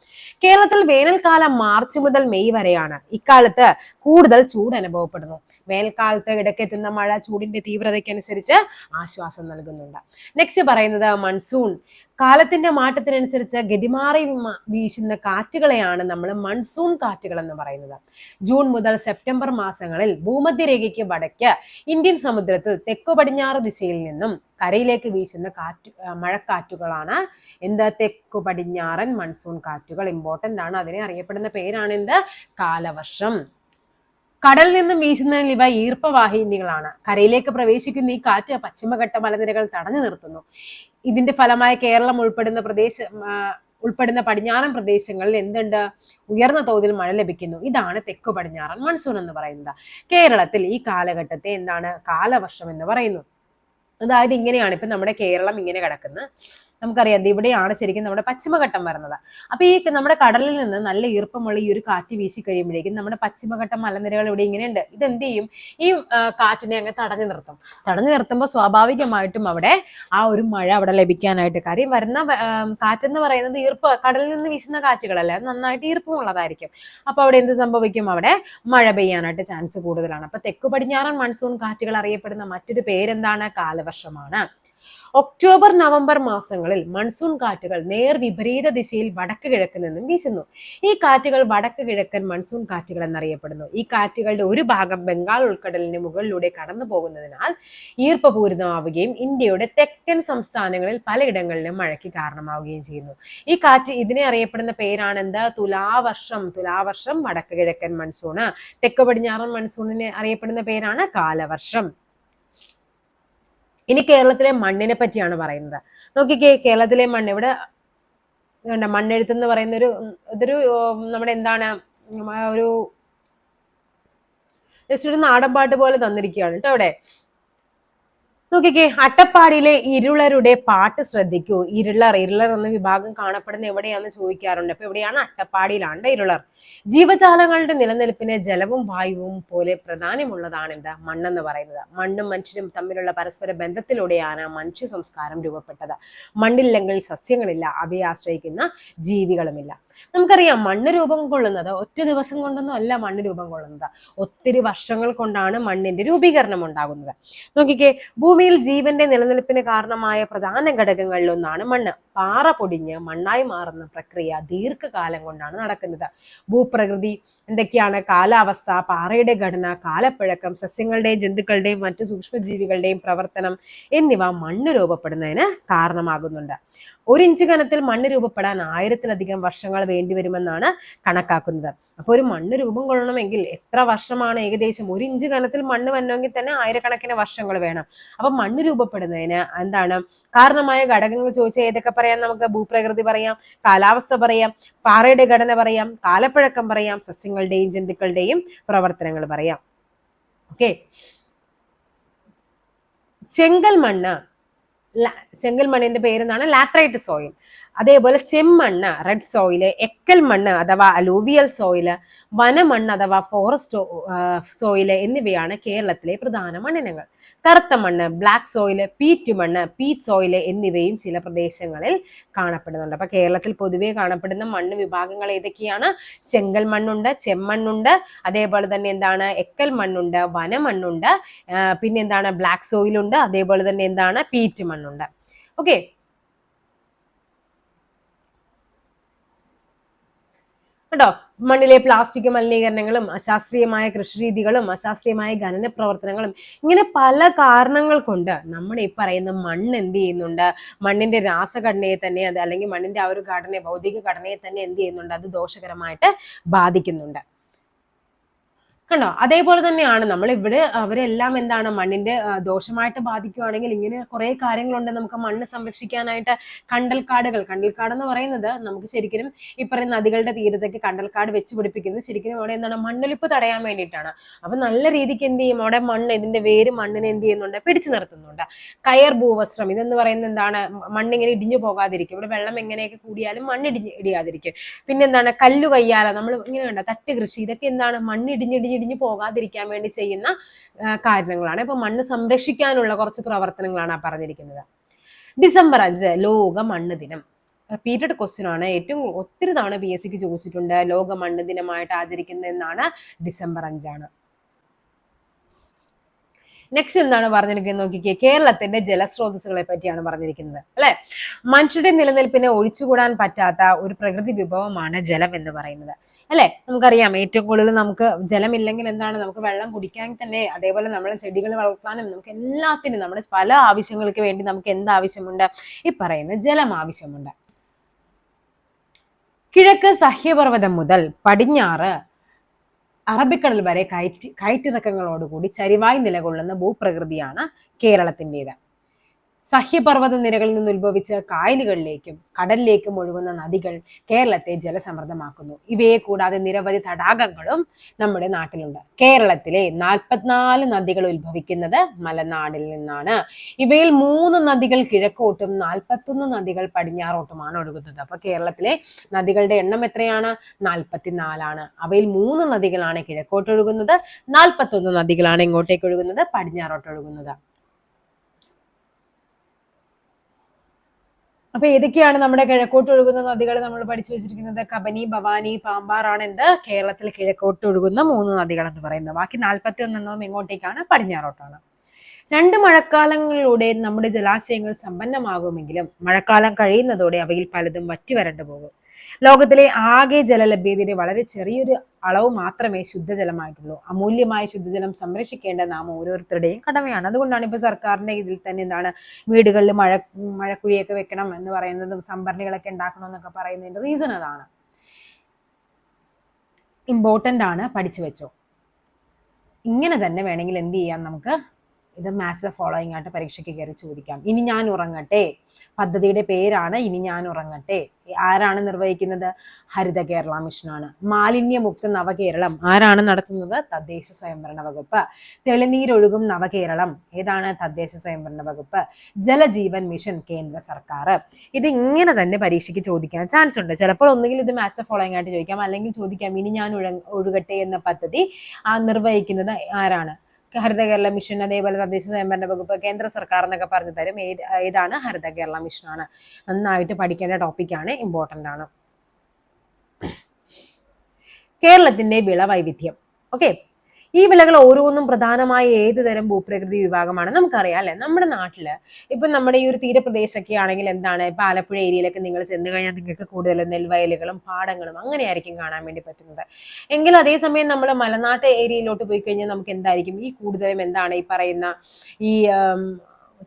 കേരളത്തിൽ വേനൽക്കാലം മാർച്ച് മുതൽ മെയ് വരെയാണ്. ഇക്കാലത്ത് കൂടുതൽ ചൂട് അനുഭവപ്പെടുന്നു. വേനൽക്കാലത്ത് ഇടയ്ക്കെത്തുന്ന മഴ ചൂടിന്റെ തീവ്രതയ്ക്കനുസരിച്ച് ആശ്വാസം നൽകുന്നുണ്ട്. നെക്സ്റ്റ് പറയുന്നത് മൺസൂൺ കാലത്തിന്റെ മാറ്റത്തിനനുസരിച്ച് ഗതിമാറി വീശുന്ന കാറ്റുകളെയാണ് നമ്മൾ മൺസൂൺ കാറ്റുകൾ എന്ന് പറയുന്നത്. ജൂൺ മുതൽ സെപ്റ്റംബർ മാസങ്ങളിൽ ഭൂമധ്യരേഖയ്ക്ക് വടക്ക് ഇന്ത്യൻ സമുദ്രത്തിൽ തെക്കു പടിഞ്ഞാറ് ദിശയിൽ നിന്നും കരയിലേക്ക് വീശുന്ന കാറ്റ് മഴക്കാറ്റുകളാണ്. എന്ത്? തെക്കു പടിഞ്ഞാറൻ മൺസൂൺ കാറ്റുകൾ. ഇമ്പോർട്ടന്റ് ആണ്. അതിനെ അറിയപ്പെടുന്ന പേരാണ് എന്ത്? കാലവർഷം. കടലിൽ നിന്നും വീശുന്നതിൽ ഇവ ഈർപ്പവാഹിനികളാണ്. കരയിലേക്ക് പ്രവേശിക്കുന്ന ഈ കാറ്റ് പശ്ചിമഘട്ട മലനിരകൾ തടഞ്ഞു നിർത്തുന്നു. ഇതിന്റെ ഫലമായി കേരളം ഉൾപ്പെടുന്ന പ്രദേശ ഉൾപ്പെടുന്ന പടിഞ്ഞാറൻ പ്രദേശങ്ങളിൽ എന്തുണ്ട്? ഉയർന്ന തോതിൽ മഴ ലഭിക്കുന്നു. ഇതാണ് തെക്കു പടിഞ്ഞാറൻ മൺസൂൺ എന്ന് പറയുന്നത്. കേരളത്തിൽ ഈ കാലഘട്ടത്തെ എന്താണ്? കാലവർഷം എന്ന് പറയുന്നു. അതായത് ഇങ്ങനെയാണ് ഇപ്പൊ നമ്മുടെ കേരളം ഇങ്ങനെ കിടക്കുന്നത്. നമുക്കറിയാം ഇവിടെയാണ് ശരിക്കും നമ്മുടെ പശ്ചിമഘട്ടം വരുന്നത്. അപ്പൊ ഈ നമ്മുടെ കടലിൽ നിന്ന് നല്ല ഈർപ്പമുള്ള ഈ ഒരു കാറ്റ് വീശി കഴിയുമ്പോഴേക്കും നമ്മുടെ പശ്ചിമഘട്ടം മലനിരകൾ ഇവിടെ ഇങ്ങനെയുണ്ട്. ഇത് എന്ത് ചെയ്യും? ഈ കാറ്റിനെ അങ്ങ് തടഞ്ഞു നിർത്തും. തടഞ്ഞു നിർത്തുമ്പോൾ സ്വാഭാവികമായിട്ടും അവിടെ ആ ഒരു മഴ അവിടെ ലഭിക്കാനായിട്ട് കാര്യം വരുന്ന കാറ്റെന്ന് പറയുന്നത് ഈർപ്പ് കടലിൽ നിന്ന് വീശുന്ന കാറ്റുകളല്ല? നന്നായിട്ട് ഈർപ്പമുള്ളതായിരിക്കും. അപ്പൊ അവിടെ എന്ത് സംഭവിക്കും? അവിടെ മഴ പെയ്യാനായിട്ട് ചാൻസ് കൂടുതലാണ്. അപ്പൊ തെക്ക് പടിഞ്ഞാറൻ മൺസൂൺ കാറ്റുകൾ അറിയപ്പെടുന്ന മറ്റൊരു പേരെന്താണ്? കാലവർഷമാണ്. ഒക്ടോബർ നവംബർ മാസങ്ങളിൽ മൺസൂൺ കാറ്റുകൾ നേർ വിപരീത ദിശയിൽ വടക്ക് കിഴക്ക് നിന്നും വീശുന്നു. ഈ കാറ്റുകൾ വടക്ക് കിഴക്കൻ മൺസൂൺ കാറ്റുകൾ എന്നറിയപ്പെടുന്നു. ഈ കാറ്റുകളുടെ ഒരു ഭാഗം ബംഗാൾ ഉൾക്കടലിന് മുകളിലൂടെ കടന്നു പോകുന്നതിനാൽ ഈർപ്പപൂരിതമാവുകയും ഇന്ത്യയുടെ തെക്കൻ സംസ്ഥാനങ്ങളിൽ പലയിടങ്ങളിലും മഴയ്ക്ക് കാരണമാവുകയും ചെയ്യുന്നു. ഈ കാറ്റ് ഇതിനെ അറിയപ്പെടുന്ന പേരാണ് എന്താ തുലാവർഷം. തുലാവർഷം വടക്ക് കിഴക്കൻ മൺസൂണ് തെക്ക് പടിഞ്ഞാറൻ മൺസൂണിനെ അറിയപ്പെടുന്ന പേരാണ് കാലവർഷം. ഇനി കേരളത്തിലെ മണ്ണിനെ പറ്റിയാണ് പറയുന്നത്. നോക്കിക്കേ കേരളത്തിലെ മണ്ണ് ഇവിടെ മണ്ണെഴുത്ത് എന്ന് പറയുന്ന ഒരു ഇതൊരു നമ്മുടെ എന്താണ് ഒരു ജസ്റ്റ് ഒരു നാടൻ പാട്ട് പോലെ തന്നിരിക്കുകയാണ് കേട്ടോ അവിടെ. നോക്കിക്കേ അട്ടപ്പാടിയിലെ ഇരുളരുടെ പാട്ട് ശ്രദ്ധിക്കൂ. ഇരുളർ ഇരുളർ എന്ന വിഭാഗം കാണപ്പെടുന്ന എവിടെയാണെന്ന് ചോദിക്കാറുണ്ട്. അപ്പൊ എവിടെയാണ് അട്ടപ്പാടിയിലാണ് ഇരുളർ? ജീവജാലങ്ങളുടെ നിലനിൽപ്പിന് ജലവും വായുവും പോലെ പ്രധാനമുള്ളതാണ് എന്താ മണ്ണെന്ന് പറയുന്നത്. മണ്ണും മനുഷ്യരും തമ്മിലുള്ള പരസ്പര ബന്ധത്തിലൂടെയാണ് മനുഷ്യ സംസ്കാരം രൂപപ്പെട്ടത്. മണ്ണില്ലെങ്കിൽ സസ്യങ്ങളില്ല അവയെ ആശ്രയിക്കുന്ന ജീവികളുമില്ല. നമുക്കറിയാം മണ്ണ് രൂപം കൊള്ളുന്നത് ഒറ്റ ദിവസം കൊണ്ടൊന്നും അല്ല മണ്ണ് രൂപം കൊള്ളുന്നത്. ഒത്തിരി വർഷങ്ങൾ കൊണ്ടാണ് മണ്ണിന്റെ രൂപീകരണം ഉണ്ടാകുന്നത്. നോക്കിക്കേ ഭൂമിയിൽ ജീവന്റെ നിലനിൽപ്പിന് കാരണമായ പ്രധാന ഘടകങ്ങളിൽ ഒന്നാണ് മണ്ണ്. പാറ പൊടിഞ്ഞ് മണ്ണായി മാറുന്ന പ്രക്രിയ ദീർഘകാലം കൊണ്ടാണ് നടക്കുന്നത്. ഭൂപ്രകൃതി എന്തൊക്കെയാണ് കാലാവസ്ഥ പാറയുടെ ഘടന കാലപ്പഴക്കം സസ്യങ്ങളുടെയും ജന്തുക്കളുടെയും മറ്റു സൂക്ഷ്മജീവികളുടെയും പ്രവർത്തനം എന്നിവ മണ്ണ് രൂപപ്പെടുന്നതിന് കാരണമാകുന്നുണ്ട്. ഒരു ഇഞ്ച് കനത്തിൽ മണ്ണ് രൂപപ്പെടാൻ ആയിരത്തിലധികം വർഷങ്ങൾ വേണ്ടിവരുമെന്നാണ് കണക്കാക്കുന്നത്. അപ്പോൾ ഒരു മണ്ണ് രൂപം കൊള്ളണമെങ്കിൽ എത്ര വർഷമാണ് ഏകദേശം ഒരു ഇഞ്ച് കനത്തിൽ മണ്ണ് വന്നെങ്കിൽ തന്നെ ആയിരക്കണക്കിന് വർഷങ്ങൾ വേണം. അപ്പൊ മണ്ണ് രൂപപ്പെടുന്നതിന് എന്താണ് കാരണമായ ഘടകങ്ങൾ ചോദിച്ചാൽ ഏതൊക്കെ പറയാം നമുക്ക്? ഭൂപ്രകൃതി പറയാം കാലാവസ്ഥ പറയാം പാറയുടെ ഘടന പറയാം കാലപ്പഴക്കം പറയാം സസ്യങ്ങളുടെയും ജന്തുക്കളുടെയും പ്രവർത്തനങ്ങൾ പറയാം. ഓക്കെ. ചെങ്കൽ മണ്ണ് ചെങ്കൽ മണ്ണിന്റെ പേരെന്താണ് ലാട്രൈറ്റ് സോയിൽ. അതേപോലെ ചെമ്മണ്ണ് റെഡ് സോയിൽ എക്കൽ മണ്ണ് അഥവാ അലൂവിയൽ സോയിൽ വനമണ്ണ് അഥവാ ഫോറസ്റ്റ് സോയിൽ എന്നിവയാണ് കേരളത്തിലെ പ്രധാന മണ്ണിനങ്ങൾ. കറുത്ത മണ്ണ് ബ്ലാക്ക് സോയിൽ പീറ്റ് മണ്ണ് പീറ്റ് സോയിൽ എന്നിവയും ചില പ്രദേശങ്ങളിൽ കാണപ്പെടുന്നുണ്ട്. അപ്പൊ കേരളത്തിൽ പൊതുവെ കാണപ്പെടുന്ന മണ്ണ് വിഭാഗങ്ങൾ ഏതൊക്കെയാണ്? ചെങ്കൽ മണ്ണുണ്ട് ചെമ്മണ്ണുണ്ട് അതേപോലെ തന്നെ എന്താണ്? എക്കൽ മണ്ണുണ്ട് വനമണ്ണുണ്ട് പിന്നെ എന്താണ്? ബ്ലാക്ക് സോയിലുണ്ട് അതേപോലെ തന്നെ എന്താണ്? പീറ്റ് മണ്ണുണ്ട്. ഓക്കെ കേട്ടോ? മണ്ണിലെ പ്ലാസ്റ്റിക് മലിനീകരണങ്ങളും അശാസ്ത്രീയമായ കൃഷിരീതികളും അശാസ്ത്രീയമായ ഖനന പ്രവർത്തനങ്ങളും ഇങ്ങനെ പല കാരണങ്ങൾ കൊണ്ട് നമ്മുടെ ഈ പറയുന്ന മണ്ണ് എന്ത് ചെയ്യുന്നുണ്ട്? മണ്ണിന്റെ രാസഘടനയെ തന്നെ അത് അല്ലെങ്കിൽ മണ്ണിന്റെ ആ ഒരു ഘടനയെ ഭൗതിക ഘടനയെ തന്നെ എന്ത് ചെയ്യുന്നുണ്ട്? അത് ദോഷകരമായിട്ട് ബാധിക്കുന്നുണ്ട്. കണ്ടോ? അതേപോലെ തന്നെയാണ് നമ്മൾ ഇവിടെ അവരെല്ലാം എന്താണ് മണ്ണിന്റെ ദോഷമായിട്ട് ബാധിക്കുകയാണെങ്കിൽ ഇങ്ങനെ കുറെ കാര്യങ്ങളുണ്ട്. നമുക്ക് മണ്ണ് സംരക്ഷിക്കാനായിട്ട് കണ്ടൽക്കാടുകൾ കണ്ടൽക്കാട് എന്ന് പറയുന്നത് നമുക്ക് ശരിക്കും ഈ പറയുന്ന നദികളുടെ തീരത്തേക്ക് കണ്ടൽക്കാട് വെച്ച് പിടിപ്പിക്കുന്നത് ശരിക്കും അവിടെ എന്താണ് മണ്ണൊലിപ്പ് തടയാൻ വേണ്ടിയിട്ടാണ്. അപ്പൊ നല്ല രീതിക്ക് എന്ത് ചെയ്യും? അവിടെ മണ്ണ് ഇതിന്റെ വേര് മണ്ണിനെ എന്ത് ചെയ്യുന്നുണ്ട്? പിടിച്ചു നിർത്തുന്നുണ്ട്. കയർ ഭൂവസ്ത്രം ഇതെന്ന് പറയുന്നത് എന്താണ്? മണ്ണ് ഇങ്ങനെ ഇടിഞ്ഞു പോകാതിരിക്കും. ഇവിടെ വെള്ളം എങ്ങനെയൊക്കെ കൂടിയാലും മണ്ണ് ഇടിഞ്ഞ് ഇടിയാതിരിക്കും. പിന്നെന്താണ് കല്ലു കയ്യാല നമ്മൾ ഇങ്ങനെ കണ്ട? തട്ട് കൃഷി ഇതൊക്കെ എന്താണ്? മണ്ണ് ഇടിഞ്ഞിടിഞ്ഞ് ഇടിഞ്ഞു പോകാതിരിക്കാൻ വേണ്ടി ചെയ്യുന്ന കാരണങ്ങളാണ് ഇപ്പൊ മണ്ണ് സംരക്ഷിക്കാനുള്ള കുറച്ച് പ്രവർത്തനങ്ങളാണ് ആ പറഞ്ഞിരിക്കുന്നത്. ഡിസംബർ അഞ്ച് ലോക മണ്ണ് ദിനം. റിപ്പീറ്റഡ് ക്വസ്റ്റ്യൻ ആണ്. ഏറ്റവും ഒത്തിരി തവണ പി എസ് സിക്ക് ചോദിച്ചിട്ടുണ്ട് ലോക മണ്ണ് ദിനമായിട്ട് ആചരിക്കുന്നതെന്നാണ് ഡിസംബർ അഞ്ചാണ്. നെക്സ്റ്റ് എന്താണ് പറഞ്ഞിരിക്കുന്നത് നോക്കിക്കേ കേരളത്തിന്റെ ജലസ്രോതസ്സുകളെ പറ്റിയാണ് പറഞ്ഞിരിക്കുന്നത് അല്ലെ? മനുഷ്യരുടെ നിലനിൽപ്പിനെ ഒഴിച്ചുകൂടാൻ പറ്റാത്ത ഒരു പ്രകൃതി വിഭവമാണ് ജലം എന്ന് പറയുന്നത് അല്ലെ? നമുക്കറിയാം ഏറ്റവും കൂടുതൽ നമുക്ക് ജലമില്ലെങ്കിൽ എന്താണ്? നമുക്ക് വെള്ളം കുടിക്കാൻ തന്നെ അതേപോലെ നമ്മൾ ചെടികൾ വളർത്താനും നമുക്ക് എല്ലാത്തിനും നമ്മുടെ പല ആവശ്യങ്ങൾക്ക് വേണ്ടി നമുക്ക് എന്ത് ആവശ്യമുണ്ട്? ഈ പറയുന്ന ജലം ആവശ്യമുണ്ട്. കിഴക്ക് സഹ്യപർവതം മുതൽ പടിഞ്ഞാറ് അറബിക്കടൽ വരെ കയറ്റി കയറ്റിറക്കങ്ങളോടുകൂടി ചരിവായി നിലകൊള്ളുന്ന ഭൂപ്രകൃതിയാണ് കേരളത്തിന്റെത്. സഹ്യപർവത നിരകളിൽ നിന്ന് ഉത്ഭവിച്ച കായലുകളിലേക്കും കടലിലേക്കും ഒഴുകുന്ന നദികൾ കേരളത്തെ ജലസമൃദ്ധമാക്കുന്നു. ഇവയെ കൂടാതെ നിരവധി തടാകങ്ങളും നമ്മുടെ നാട്ടിലുണ്ട്. കേരളത്തിലെ നാൽപ്പത്തിനാല് നദികൾ ഉത്ഭവിക്കുന്നത് മലനാടിൽ നിന്നാണ്. ഇവയിൽ മൂന്ന് നദികൾ കിഴക്കോട്ടും നാൽപ്പത്തൊന്ന് നദികൾ പടിഞ്ഞാറോട്ടുമാണ് ഒഴുകുന്നത്. അപ്പൊ കേരളത്തിലെ നദികളുടെ എണ്ണം എത്രയാണ്? നാൽപ്പത്തിനാലാണ്. അവയിൽ മൂന്ന് നദികളാണ് കിഴക്കോട്ട് ഒഴുകുന്നത് നാൽപ്പത്തൊന്ന് നദികളാണ് ഇങ്ങോട്ടേക്ക് ഒഴുകുന്നത് പടിഞ്ഞാറോട്ട് ഒഴുകുന്നത് അപ്പൊ ഏതൊക്കെയാണ് നമ്മുടെ കിഴക്കോട്ട് ഒഴുകുന്ന നദികൾ നമ്മൾ പഠിച്ചു വെച്ചിരിക്കുന്നത്? കബനി ഭവാനി പാമ്പാറാണ് എന്ത്? കേരളത്തിൽ കിഴക്കോട്ട് ഒഴുകുന്ന മൂന്ന് നദികൾ എന്ന് പറയുന്നത്. ബാക്കി നാൽപ്പത്തി ഒന്നെണ്ണവും ഇങ്ങോട്ടേക്കാണ്. പടിഞ്ഞാറോട്ടാണ്. രണ്ട് മഴക്കാലങ്ങളിലൂടെ നമ്മുടെ ജലാശയങ്ങൾ സമ്പന്നമാകുമെങ്കിലും മഴക്കാലം കഴിയുന്നതോടെ അവയിൽ പലതും വറ്റി വരണ്ടു പോകും. ലോകത്തിലെ ആകെ ജലലഭ്യതയുടെ വളരെ ചെറിയൊരു അളവ് മാത്രമേ ശുദ്ധജലമായിട്ടുള്ളൂ. അമൂല്യമായ ശുദ്ധജലം സംരക്ഷിക്കേണ്ട നാം ഓരോരുത്തരുടെയും കടമയാണ്. അതുകൊണ്ടാണ് ഇപ്പൊ സർക്കാരിന്റെ ഇതിൽ തന്നെ എന്താണ് വീടുകളിൽ മഴ മഴക്കുഴിയൊക്കെ വെക്കണം എന്ന് പറയുന്നതും സംഭരണികളൊക്കെ ഉണ്ടാക്കണം എന്നൊക്കെ പറയുന്നതിന്റെ റീസൺ അതാണ്. ഇമ്പോർട്ടന്റ് ആണ് പഠിച്ചു വെച്ചോ. ഇങ്ങനെ തന്നെ വേണമെങ്കിൽ എന്ത് ചെയ്യാം നമുക്ക് ഇത് മാത്സ് ഫോളോയിങ് ആയിട്ട് പരീക്ഷയ്ക്ക് കയറി ചോദിക്കാം. ഇനി ഞാൻ ഉറങ്ങട്ടെ. പദ്ധതിയുടെ പേരാണ് ഇനി ഞാൻ ഉറങ്ങട്ടെ. ആരാണ് നിർവഹിക്കുന്നത്? ഹരിത കേരള മിഷനാണ് മാലിന്യമുക്ത നവകേരളം. ആരാണ് നടത്തുന്നത്? തദ്ദേശ സ്വയംഭരണ വകുപ്പ്. തെളിനീരൊഴുകും നവകേരളം. ഏതാണ് തദ്ദേശ സ്വയംഭരണ വകുപ്പ്? ജലജീവൻ മിഷൻ കേന്ദ്ര സർക്കാർ. ഇത് ഇങ്ങനെ തന്നെ പരീക്ഷയ്ക്ക് ചോദിക്കാൻ ചാൻസ് ഉണ്ട്. ചിലപ്പോൾ ഒന്നുകിൽ ഇത് മാച്ച് ഫോളോയിങ് ആയിട്ട് ചോദിക്കാം. അല്ലെങ്കിൽ ചോദിക്കാം ഇനി ഞാൻ ഒഴുകട്ടെ എന്ന പദ്ധതി നിർവഹിക്കുന്നത് ആരാണ്? ഹരിത കേരള മിഷൻ അതേപോലെ തദ്ദേശ സ്വയംഭരണ വകുപ്പ് കേന്ദ്ര സർക്കാർ എന്നൊക്കെ പറഞ്ഞു തരും. ഏതാണ്? ഹരിത കേരള മിഷനാണ് നന്നായിട്ട് പഠിക്കേണ്ട ടോപ്പിക്കാണ് ഇമ്പോർട്ടന്റ് ആണ്. കേരളത്തിന്റെ വിളവൈവിധ്യം. ഓക്കെ ഈ വിളകൾ ഓരോന്നും പ്രധാനമായ ഏത് തരം ഭൂപ്രകൃതി വിഭാഗമാണ്? നമുക്കറിയാം അല്ലെ? നമ്മുടെ നാട്ടിൽ ഇപ്പൊ നമ്മുടെ ഈ ഒരു തീരപ്രദേശമൊക്കെ ആണെങ്കിൽ എന്താണ്? ഇപ്പൊ ആലപ്പുഴ ഏരിയയിലൊക്കെ നിങ്ങൾ ചെന്ന് കഴിഞ്ഞാൽ നിങ്ങൾക്ക് കൂടുതൽ നെൽവയലുകളും പാടങ്ങളും അങ്ങനെയായിരിക്കും കാണാൻ വേണ്ടി പറ്റുന്നത്. എങ്കിലും അതേസമയം നമ്മൾ മലനാട്ട് ഏരിയയിലോട്ട് പോയി കഴിഞ്ഞാൽ നമുക്ക് എന്തായിരിക്കും? ഈ കൂടുതലും എന്താണ് ഈ പറയുന്ന ഈ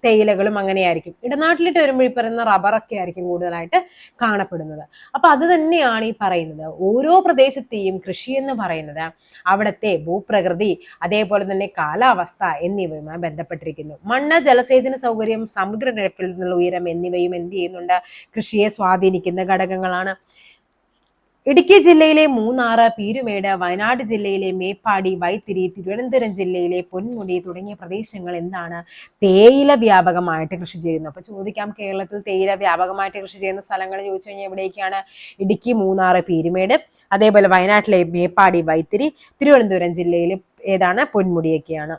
തേയിലകളും അങ്ങനെയായിരിക്കും. ഇടനാട്ടിലിട്ട് വരുമ്പോൾ ഈ പറയുന്ന റബ്ബറൊക്കെ ആയിരിക്കും കൂടുതലായിട്ട് കാണപ്പെടുന്നത്. അപ്പൊ അത് തന്നെയാണ് ഈ പറയുന്നത്. ഓരോ പ്രദേശത്തെയും കൃഷി എന്ന് പറയുന്നത് അവിടുത്തെ ഭൂപ്രകൃതി അതേപോലെ തന്നെ കാലാവസ്ഥ എന്നിവയുമായി ബന്ധപ്പെട്ടിരിക്കുന്നു. മണ്ണ് ജലസേചന സൗകര്യം സമുദ്രനിരപ്പിൽ നിന്നുള്ള ഉയരം എന്നിവയും എന്ത് ചെയ്യുന്നുണ്ട്? കൃഷിയെ സ്വാധീനിക്കുന്ന ഘടകങ്ങളാണ്. ഇടുക്കി ജില്ലയിലെ മൂന്നാറ് പീരുമേട് വയനാട് ജില്ലയിലെ മേപ്പാടി വൈത്തിരി തിരുവനന്തപുരം ജില്ലയിലെ പൊന്മുടി തുടങ്ങിയ പ്രദേശങ്ങൾ എന്താണ് തേയില വ്യാപകമായിട്ട് കൃഷി ചെയ്യുന്നത്? അപ്പൊ ചോദിക്കാം കേരളത്തിൽ തേയില വ്യാപകമായിട്ട് കൃഷി ചെയ്യുന്ന സ്ഥലങ്ങൾ ചോദിച്ചു കഴിഞ്ഞാൽ എവിടേക്കാണ് ഇടുക്കി മൂന്നാറ് പീരുമേട് അതേപോലെ വയനാട്ടിലെ മേപ്പാടി വൈത്തിരി തിരുവനന്തപുരം ജില്ലയിൽ ഏതാണ് പൊന്മുടിയൊക്കെയാണ്.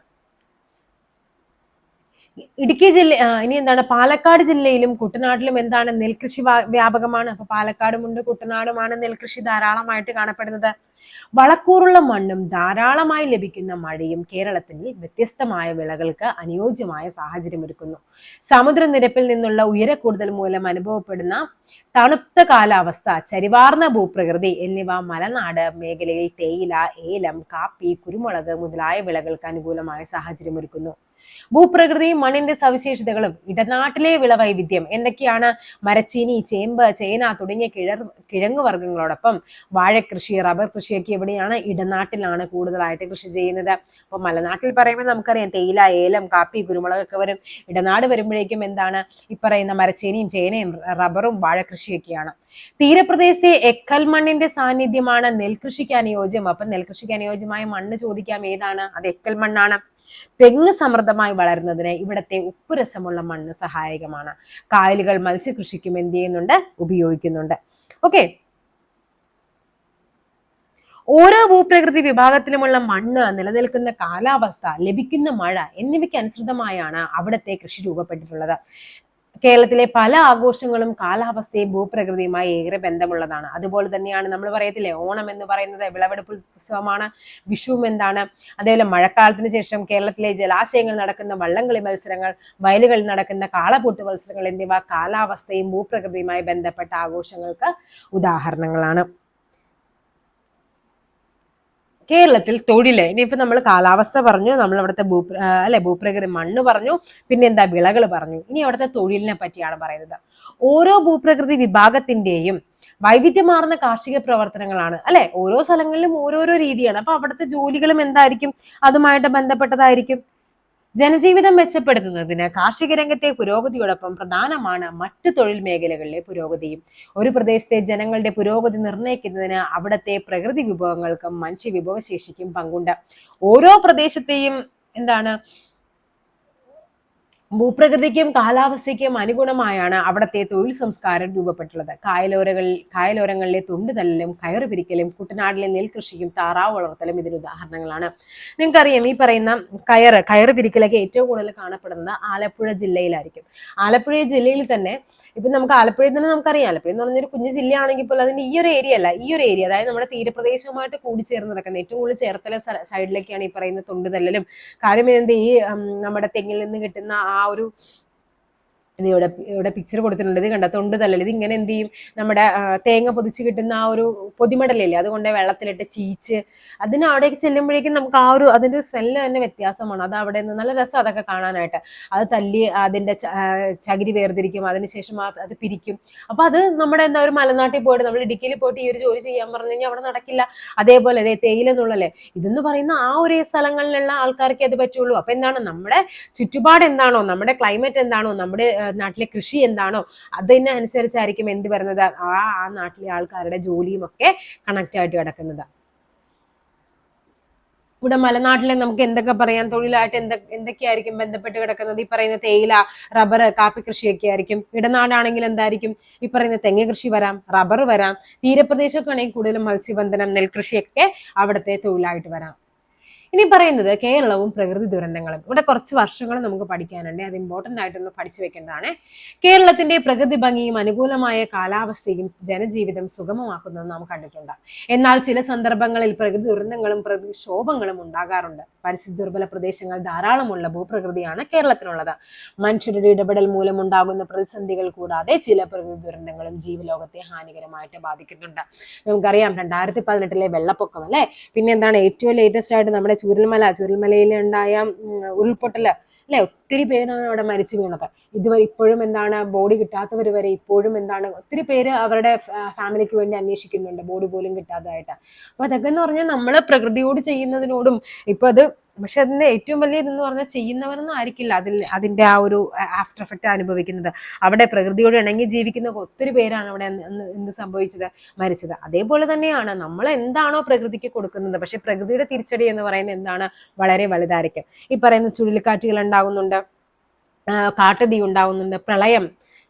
ഇടുക്കി ജില്ല ഇനി എന്താണ് പാലക്കാട് ജില്ലയിലും കുട്ടനാട്ടിലും എന്താണ് നെൽകൃഷി വ്യാപകമാണ്. അപ്പൊ പാലക്കാടുമുണ്ട് കുട്ടനാടുമാണ് നെൽകൃഷി ധാരാളമായിട്ട് കാണപ്പെടുന്നത്. വളക്കൂറുള്ള മണ്ണും ധാരാളമായി ലഭിക്കുന്ന മഴയും കേരളത്തിൽ വ്യത്യസ്തമായ വിളകൾക്ക് അനുയോജ്യമായ സാഹചര്യമൊരുക്കുന്നു. സമുദ്രനിരപ്പിൽ നിന്നുള്ള ഉയരക്കൂടുതൽ മൂലം അനുഭവപ്പെടുന്ന തണുത്ത കാലാവസ്ഥ ചരിവാർന്ന ഭൂപ്രകൃതി എന്നിവ മലനാട് മേഖലയിൽ തേയില ഏലം കാപ്പി കുരുമുളക് മുതലായ വിളകൾക്ക് അനുകൂലമായ സാഹചര്യമൊരുക്കുന്നു. ഭൂപ്രകൃതി മണ്ണിന്റെ സവിശേഷതകളും ഇടനാട്ടിലെ വിളവൈവിധ്യം എന്തൊക്കെയാണ് മരച്ചീനി ചേമ്പ് ചേന തുടങ്ങിയ കിഴർ കിഴങ്ങു വർഗങ്ങളോടൊപ്പം വാഴക്കൃഷി റബ്ബർ കൃഷിയൊക്കെ എവിടെയാണ് ഇടനാട്ടിലാണ് കൂടുതലായിട്ട് കൃഷി ചെയ്യുന്നത്. അപ്പൊ മലനാട്ടിൽ പറയുമ്പോൾ നമുക്കറിയാം തേയില ഏലം കാപ്പി കുരുമുളകൊക്കെ വരും. ഇടനാട് വരുമ്പോഴേക്കും എന്താണ്? ഈ പറയുന്ന മരച്ചേനയും ചേനയും റബ്ബറും വാഴക്കൃഷിയൊക്കെയാണ്. തീരപ്രദേശത്തെ എക്കൽ മണ്ണിന്റെ സാന്നിധ്യമാണ് നെൽകൃഷിക്ക് അനുയോജ്യം. അപ്പൊ നെൽകൃഷിക്ക് അനുയോജ്യമായ മണ്ണ് ചോദിക്കാം ഏതാണ്? അത് എക്കൽ മണ്ണാണ്. തെങ്ങ് സമൃദ്ധമായി വളരുന്നതിന് ഇവിടത്തെ ഉപ്പ് രസമുള്ള മണ്ണ് സഹായകമാണ്. കായലുകൾ മത്സ്യകൃഷിക്കും എന്ത് ചെയ്യുന്നുണ്ട്? ഉപയോഗിക്കുന്നുണ്ട്. ഓക്കെ. ഓരോ ഭൂപ്രകൃതി വിഭാഗത്തിലുമുള്ള മണ്ണ് നിലനിൽക്കുന്ന കാലാവസ്ഥ ലഭിക്കുന്ന മഴ എന്നിവയ്ക്ക് അനുസൃതമായാണ് അവിടുത്തെ കൃഷി രൂപപ്പെട്ടിട്ടുള്ളത്. കേരളത്തിലെ പല ആഘോഷങ്ങളും കാലാവസ്ഥയും ഭൂപ്രകൃതിയുമായി ഏറെ ബന്ധമുള്ളതാണ്. അതുപോലെ തന്നെയാണ് നമ്മൾ പറയത്തില്ലേ ഓണം എന്ന് പറയുന്നത് വിളവെടുപ്പ് ഉത്സവമാണ് വിഷുവും എന്താണ് അതേപോലെ മഴക്കാലത്തിന് ശേഷം കേരളത്തിലെ ജലാശയങ്ങൾ നടക്കുന്ന വള്ളംകളി മത്സരങ്ങൾ വയലുകളിൽ നടക്കുന്ന കാളപൂട്ട് മത്സരങ്ങൾ എന്നിവ കാലാവസ്ഥയും ഭൂപ്രകൃതിയുമായി ബന്ധപ്പെട്ട ആഘോഷങ്ങൾക്ക് ഉദാഹരണങ്ങളാണ്. കേരളത്തിൽ തൊഴിൽ. ഇനിയിപ്പോ നമ്മൾ കാലാവസ്ഥ പറഞ്ഞു നമ്മൾ അവിടുത്തെ ഭൂ അല്ലെ ഭൂപ്രകൃതി മണ്ണ് പറഞ്ഞു പിന്നെ എന്താ വിളകൾ പറഞ്ഞു. ഇനി അവിടുത്തെ തൊഴിലിനെ പറ്റിയാണ് പറയുന്നത്. ഓരോ ഭൂപ്രകൃതി വിഭാഗത്തിന്റെയും വൈവിധ്യമാർന്ന കാർഷിക പ്രവർത്തനങ്ങളാണ്. അല്ലെ ഓരോ സ്ഥലങ്ങളിലും ഓരോരോ രീതിയാണ്. അപ്പൊ അവിടുത്തെ ജോലികളും എന്തായിരിക്കും? അതുമായിട്ട് ബന്ധപ്പെട്ടതായിരിക്കും. ജനജീവിതം മെച്ചപ്പെടുത്തുന്നതിന് കാർഷിക രംഗത്തെ പുരോഗതിയോടൊപ്പം പ്രധാനമാണ് മറ്റു തൊഴിൽ മേഖലകളിലെ പുരോഗതിയും. ഒരു പ്രദേശത്തെ ജനങ്ങളുടെ പുരോഗതി നിർണയിക്കുന്നതിന് അവിടുത്തെ പ്രകൃതി വിഭവങ്ങൾക്കും മനുഷ്യ വിഭവശേഷിക്കും പങ്കുണ്ട്. ഓരോ പ്രദേശത്തെയും എന്താണ് ഭൂപ്രകൃതിക്കും കാലാവസ്ഥയ്ക്കും അനുഗുണമായാണ് അവിടുത്തെ തൊഴിൽ സംസ്കാരം രൂപപ്പെട്ടുള്ളത്. കായലോരകളിൽ കായലോരങ്ങളിലെ തൊണ്ടുതല്ലലും കയറ് പിരിക്കലും കുട്ടനാട്ടിലെ നെൽകൃഷിയും താറാവ് വളർത്തലും ഇതിന് ഉദാഹരണങ്ങളാണ്. നിങ്ങൾക്കറിയാം ഈ പറയുന്ന കയറ് കയറ് പിരിക്കലൊക്കെ ഏറ്റവും കൂടുതൽ കാണപ്പെടുന്നത് ആലപ്പുഴ ജില്ലയിലായിരിക്കും. ആലപ്പുഴ ജില്ലയിൽ തന്നെ ഇപ്പം നമുക്ക് ആലപ്പുഴയിൽ തന്നെ നമുക്കറിയാം. ആലപ്പുഴ എന്ന് പറഞ്ഞൊരു കുഞ്ഞു ജില്ലയാണെങ്കിൽ പോലും അതിന്റെ ഈ ഒരു ഏരിയ അല്ല ഈ ഒരു ഏരിയ അതായത് നമ്മുടെ തീരപ്രദേശവുമായിട്ട് കൂടിച്ചേർന്ന് നടക്കുന്ന ഏറ്റവും കൂടുതൽ ചേർത്തല സൈഡിലേക്കാണ് ഈ പറയുന്ന തൊണ്ടുതല്ലലും. കാര്യം എന്ത് ഈ നമ്മുടെ തെങ്ങിൽ നിന്ന് കിട്ടുന്ന ആ ഒരു ഇത് ഇവിടെ ഇവിടെ പിക്ചർ കൊടുത്തിട്ടുണ്ട്. ഇത് കണ്ട? തൊണ്ട് തല്ലൽ ഇത് ഇങ്ങനെ എന്ത് ചെയ്യും? നമ്മുടെ തേങ്ങ പൊതിച്ച് കിട്ടുന്ന ആ ഒരു പൊതിമടലില്ലേ അതുകൊണ്ട് വെള്ളത്തിലിട്ട് ചീച്ച് അതിന് അവിടേക്ക് ചെല്ലുമ്പോഴേക്കും നമുക്ക് ആ ഒരു അതിന്റെ ഒരു സ്മെല്ല് തന്നെ വ്യത്യാസമാണ്. അത് അവിടെ നിന്ന് നല്ല രസം അതൊക്കെ കാണാനായിട്ട്. അത് തല്ലി ആ, ചകിരി വേർതിരിക്കും. അതിനുശേഷം അത് പിരിക്കും. അപ്പൊ അത് നമ്മുടെ എന്താ ഒരു മലനാട്ടിൽ പോയിട്ട് നമ്മൾ ഇടുക്കിയിൽ പോയിട്ട് ഈ ഒരു ജോലി ചെയ്യാൻ പറഞ്ഞു കഴിഞ്ഞാൽ അവിടെ നടക്കില്ല. അതേപോലെ അതെ തേയില എന്നുള്ളല്ലേ? ഇതെന്ന് പറയുന്ന ആ ഒരു സ്ഥലങ്ങളിലുള്ള ആൾക്കാർക്ക് അത് പറ്റുള്ളൂ. അപ്പൊ എന്താണ്? നമ്മുടെ ചുറ്റുപാട് എന്താണോ? നമ്മുടെ ക്ലൈമറ്റ് എന്താണോ? നമ്മുടെ നാട്ടിലെ കൃഷി എന്താണോ അതിനനുസരിച്ചായിരിക്കും എന്ത് വരുന്നത്? ആ ആ നാട്ടിലെ ആൾക്കാരുടെ ജോലിയും ഒക്കെ കണക്ട് ആയിട്ട് കിടക്കുന്നത്. ഇവിടെ മലനാട്ടിലെ നമുക്ക് എന്തൊക്കെ പറയാം? തൊഴിലായിട്ട് എന്തൊക്കെ എന്തൊക്കെയായിരിക്കും ബന്ധപ്പെട്ട് കിടക്കുന്നത്? ഈ പറയുന്ന തേയില റബ്ബർ കാപ്പി കൃഷിയൊക്കെ ആയിരിക്കും. ഇടനാടാണെങ്കിൽ എന്തായിരിക്കും? ഈ പറയുന്ന തെങ്ങ് കൃഷി വരാം റബ്ബർ വരാം. തീരപ്രദേശമൊക്കെ ആണെങ്കിൽ കൂടുതലും മത്സ്യബന്ധനം നെൽകൃഷിയൊക്കെ അവിടുത്തെ തൊഴിലായിട്ട് വരാം. ഇനി പറയുന്നത് കേരളവും പ്രകൃതി ദുരന്തങ്ങളും. ഇവിടെ കുറച്ച് വർഷങ്ങൾ നമുക്ക് പഠിക്കാനുണ്ട്. അത് ഇമ്പോർട്ടന്റ് ആയിട്ടൊന്ന് പഠിച്ചു വെക്കേണ്ടതാണ്. കേരളത്തിന്റെ പ്രകൃതി ഭംഗിയും അനുകൂലമായ കാലാവസ്ഥയും ജനജീവിതം സുഗമമാക്കുന്നത് നാം കണ്ടിട്ടുണ്ട്. എന്നാൽ ചില സന്ദർഭങ്ങളിൽ പ്രകൃതി ദുരന്തങ്ങളും പ്രകൃതിക്ഷോഭങ്ങളും ഉണ്ടാകാറുണ്ട്. പരിസ്ഥിതി ദുർബല പ്രദേശങ്ങൾ ധാരാളമുള്ള ഭൂപ്രകൃതിയാണ് കേരളത്തിനുള്ളത്. മനുഷ്യരുടെ ഇടപെടൽ മൂലം ഉണ്ടാകുന്ന പ്രതിസന്ധികൾ കൂടാതെ ചില പ്രകൃതി ദുരന്തങ്ങളും ജീവലോകത്തെ ഹാനികരമായിട്ട് ബാധിക്കുന്നുണ്ട്. നമുക്കറിയാം രണ്ടായിരത്തി പതിനെട്ടിലെ വെള്ളപ്പൊക്കം അല്ലെ? പിന്നെ എന്താണ് ഏറ്റവും ലേറ്റസ്റ്റ് ആയിട്ട് നമ്മുടെ ചൂരൽമല ചൂരൽമലയിൽ ഉണ്ടായ ഉരുൾപൊട്ടൽ അല്ലെ? ഒത്തിരി പേരാണ് അവിടെ മരിച്ചു വീണത്. ഇതുവരെ ഇപ്പോഴും എന്താണ് ബോഡി കിട്ടാത്തവർ വരെ ഇപ്പോഴും എന്താണ് ഒത്തിരി പേര് അവരുടെ ഫാമിലിക്ക് വേണ്ടി അന്വേഷിക്കുന്നുണ്ട് ബോഡി പോലും കിട്ടാത്തതായിട്ട്. അപ്പൊ അതൊക്കെ എന്ന് പറഞ്ഞാൽ നമ്മൾ പ്രകൃതിയോട് ചെയ്യുന്നതിനോടും ഇപ്പൊ അത് പക്ഷെ അതിന്റെ ഏറ്റവും വലിയ ഇതെന്ന് പറഞ്ഞാൽ ചെയ്യുന്നവരൊന്നും ആയിരിക്കില്ല. അതിൽ അതിന്റെ ആ ഒരു ആഫ്റ്റർ എഫക്റ്റ് അനുഭവിക്കുന്നത്. അവിടെ പ്രകൃതിയോട് ഇണങ്ങി ജീവിക്കുന്ന ഒത്തിരി പേരാണ് അവിടെ എന്ത് സംഭവിച്ചത് മരിച്ചത്. അതേപോലെ തന്നെയാണ് നമ്മൾ എന്താണോ പ്രകൃതിക്ക് കൊടുക്കുന്നത്. പക്ഷെ പ്രകൃതിയുടെ തിരിച്ചടി എന്ന് പറയുന്നത് എന്താണ്? വളരെ വലുതായിരിക്കും. ഈ പറയുന്ന ചുഴലിക്കാറ്റുകൾ ഉണ്ടാകുന്നുണ്ട് കാട്ടുതീ ഉണ്ടാകുന്നുണ്ട് പ്രളയം.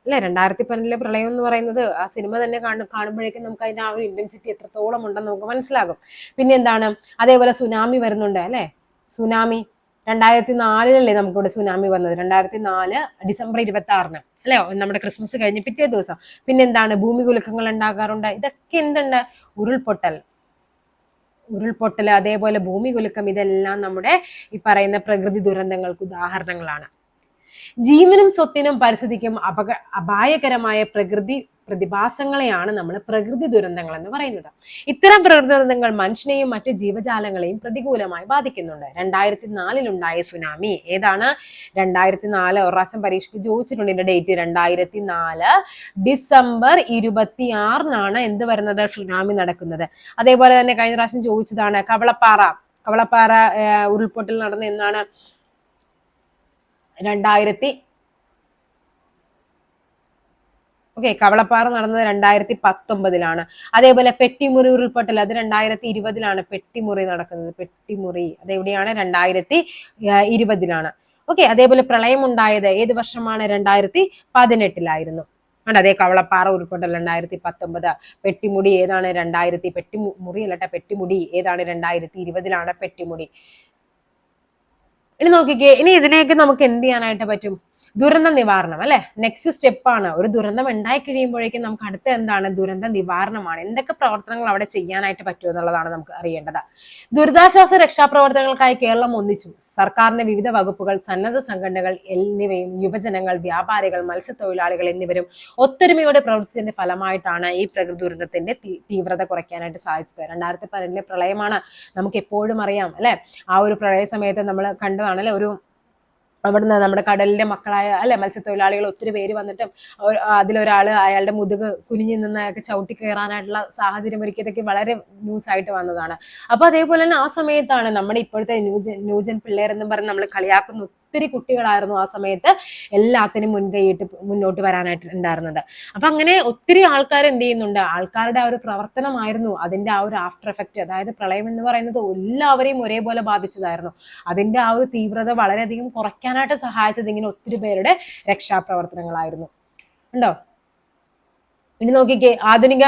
അല്ലെ? രണ്ടായിരത്തി പതിനെട്ടിലെ പ്രളയം എന്ന് പറയുന്നത് ആ സിനിമ തന്നെ കാണു കാണുമ്പോഴേക്കും നമുക്ക് അതിന്റെ ആ ഒരു ഇന്റൻസിറ്റി എത്രത്തോളം ഉണ്ടെന്ന് നമുക്ക് മനസ്സിലാകും. പിന്നെ എന്താണ്? അതേപോലെ സുനാമി വരുന്നുണ്ട് അല്ലെ? സുനാമി രണ്ടായിരത്തി നാലിലല്ലേ നമുക്കിവിടെ സുനാമി വന്നത്? രണ്ടായിരത്തി നാല് ഡിസംബർ ഇരുപത്തി ആറിന് അല്ലേ? നമ്മുടെ ക്രിസ്മസ് കഴിഞ്ഞ് പിറ്റേ ദിവസം. പിന്നെ എന്താണ് ഭൂമി കുലുക്കങ്ങൾ ഉണ്ടാകാറുണ്ട്. ഇതൊക്കെ എന്തുണ്ട്? ഉരുൾപൊട്ടൽ. ഉരുൾപൊട്ടൽ അതേപോലെ ഭൂമി കുലുക്കം ഇതെല്ലാം നമ്മുടെ ഈ പറയുന്ന പ്രകൃതി ദുരന്തങ്ങൾക്ക് ഉദാഹരണങ്ങളാണ്. ജീവനും സ്വത്തിനും പരിസ്ഥിതിക്കും അപക അപായകരമായ പ്രകൃതി പ്രതിഭാസങ്ങളെയാണ് നമ്മൾ പ്രകൃതി ദുരന്തങ്ങൾ എന്ന് പറയുന്നത്. ഇത്തരം പ്രകൃതി ദുരന്തങ്ങൾ മനുഷ്യനെയും മറ്റ് ജീവജാലങ്ങളെയും പ്രതികൂലമായി ബാധിക്കുന്നുണ്ട്. രണ്ടായിരത്തി നാലിലുണ്ടായ സുനാമി ഏതാണ്? രണ്ടായിരത്തി നാല് ഒരു പ്രാവശ്യം പരീക്ഷയ്ക്ക് ചോദിച്ചിട്ടുണ്ട് ഇതിന്റെ ഡേറ്റ് രണ്ടായിരത്തി നാല് ഡിസംബർ ഇരുപത്തി ആറിനാണ് എന്ത് വരുന്നത്? സുനാമി നടക്കുന്നത്. അതേപോലെ തന്നെ കഴിഞ്ഞ പ്രാവശ്യം ചോദിച്ചതാണ് കവളപ്പാറ. കവളപ്പാറ ഉരുൾപൊട്ടൽ നടന്ന എന്നാണ്? രണ്ടായിരത്തി ഓക്കെ കവളപ്പാറ നടന്നത് രണ്ടായിരത്തി പത്തൊമ്പതിലാണ് അതേപോലെ പെട്ടിമുറി ഉരുൾപൊട്ടൽ അത് രണ്ടായിരത്തി ഇരുപതിലാണ് പെട്ടിമുറി നടക്കുന്നത്. പെട്ടിമുറി അതെവിടെയാണ്? രണ്ടായിരത്തി ഇരുപതിലാണ് ഓക്കെ അതേപോലെ പ്രളയം ഉണ്ടായത് ഏത് വർഷമാണ്? രണ്ടായിരത്തി പതിനെട്ടിലായിരുന്നു ആണ് അതേ കവളപ്പാറ ഉരുൾപൊട്ടൽ രണ്ടായിരത്തി പത്തൊമ്പത് പെട്ടിമുടി ഏതാണ്? രണ്ടായിരത്തി പെട്ടി മുറി അല്ലട്ടെ പെട്ടിമുടി ഏതാണ്? രണ്ടായിരത്തി ഇരുപതിലാണ് പെട്ടിമുടി. ഇനി നോക്കിക്കേ ഇനി ഇതിനെയൊക്കെ നമുക്ക് എന്ത് ചെയ്യാനായിട്ട് പറ്റും? ദുരന്ത നിവാരണം അല്ലെ? നെക്സ്റ്റ് ആണ്. ഒരു ദുരന്തം ഉണ്ടായി കഴിയുമ്പോഴേക്കും നമുക്ക് അടുത്ത എന്താണ്? ദുരന്ത നിവാരണമാണ്. എന്തൊക്കെ പ്രവർത്തനങ്ങൾ അവിടെ ചെയ്യാനായിട്ട് പറ്റും എന്നുള്ളതാണ് നമുക്ക് അറിയേണ്ടത്. ദുരിതാശ്വാസ രക്ഷാപ്രവർത്തനങ്ങൾക്കായി കേരളം ഒന്നിച്ചു. സർക്കാരിന്റെ വിവിധ വകുപ്പുകൾ സന്നദ്ധ സംഘടനകൾ എന്നിവയും യുവജനങ്ങൾ വ്യാപാരികൾ മത്സ്യത്തൊഴിലാളികൾ എന്നിവരും ഒത്തൊരുമയോടെ പ്രവർത്തിച്ചതിന്റെ ഫലമായിട്ടാണ് ഈ പ്രകൃതി ദുരന്തത്തിന്റെ തീവ്രത കുറയ്ക്കാനായിട്ട് സാധിച്ചത്. രണ്ടായിരത്തി പതിനെട്ടിലെ പ്രളയമാണ്. നമുക്ക് എപ്പോഴും അറിയാം അല്ലെ? ആ ഒരു പ്രളയ സമയത്ത് നമ്മൾ കണ്ടതാണല്ലേ ഒരു അവിടുന്ന് നമ്മുടെ കടലിന്റെ മക്കളായ അല്ലെ മത്സ്യത്തൊഴിലാളികൾ ഒത്തിരി പേര് വന്നിട്ടും അതിലൊരാൾ അയാളുടെ മുതുക് കുനിഞ്ഞു നിന്ന് അയാൾക്ക് ചവിട്ടി കയറാനായിട്ടുള്ള സാഹചര്യം ഒരുക്കിയതൊക്കെ വളരെ ന്യൂസ് ആയിട്ട് വന്നതാണ്. അപ്പൊ അതേപോലെ തന്നെ ആ സമയത്താണ് നമ്മുടെ ഇപ്പോഴത്തെ ന്യൂജൻ ന്യൂജൻ പിള്ളേർ എന്ന് പറഞ്ഞ് നമ്മൾ കളിയാക്കുന്ന. ഒത്തിരി കുട്ടികളായിരുന്നു ആ സമയത്ത് എല്ലാത്തിനും മുൻകൈയിട്ട് മുന്നോട്ട് വരാനായിട്ട് ഉണ്ടായിരുന്നത്. അപ്പൊ അങ്ങനെ ഒത്തിരി ആൾക്കാർ എന്ത് ചെയ്യുന്നുണ്ട്? ആൾക്കാരുടെ ആ ഒരു പ്രവർത്തനമായിരുന്നു. അതിന്റെ ആ ഒരു ആഫ്റ്റർ എഫക്റ്റ് അതായത് പ്രളയം എന്ന് പറയുന്നത് എല്ലാവരെയും ഒരേപോലെ ബാധിച്ചതായിരുന്നു. അതിന്റെ ആ ഒരു തീവ്രത വളരെയധികം കുറയ്ക്കാനായിട്ട് സഹായിച്ചത് ഇങ്ങനെ ഒത്തിരി പേരുടെ രക്ഷാപ്രവർത്തനങ്ങളായിരുന്നു. ഉണ്ടോ? ഇനി നോക്കിക്കേ ആധുനിക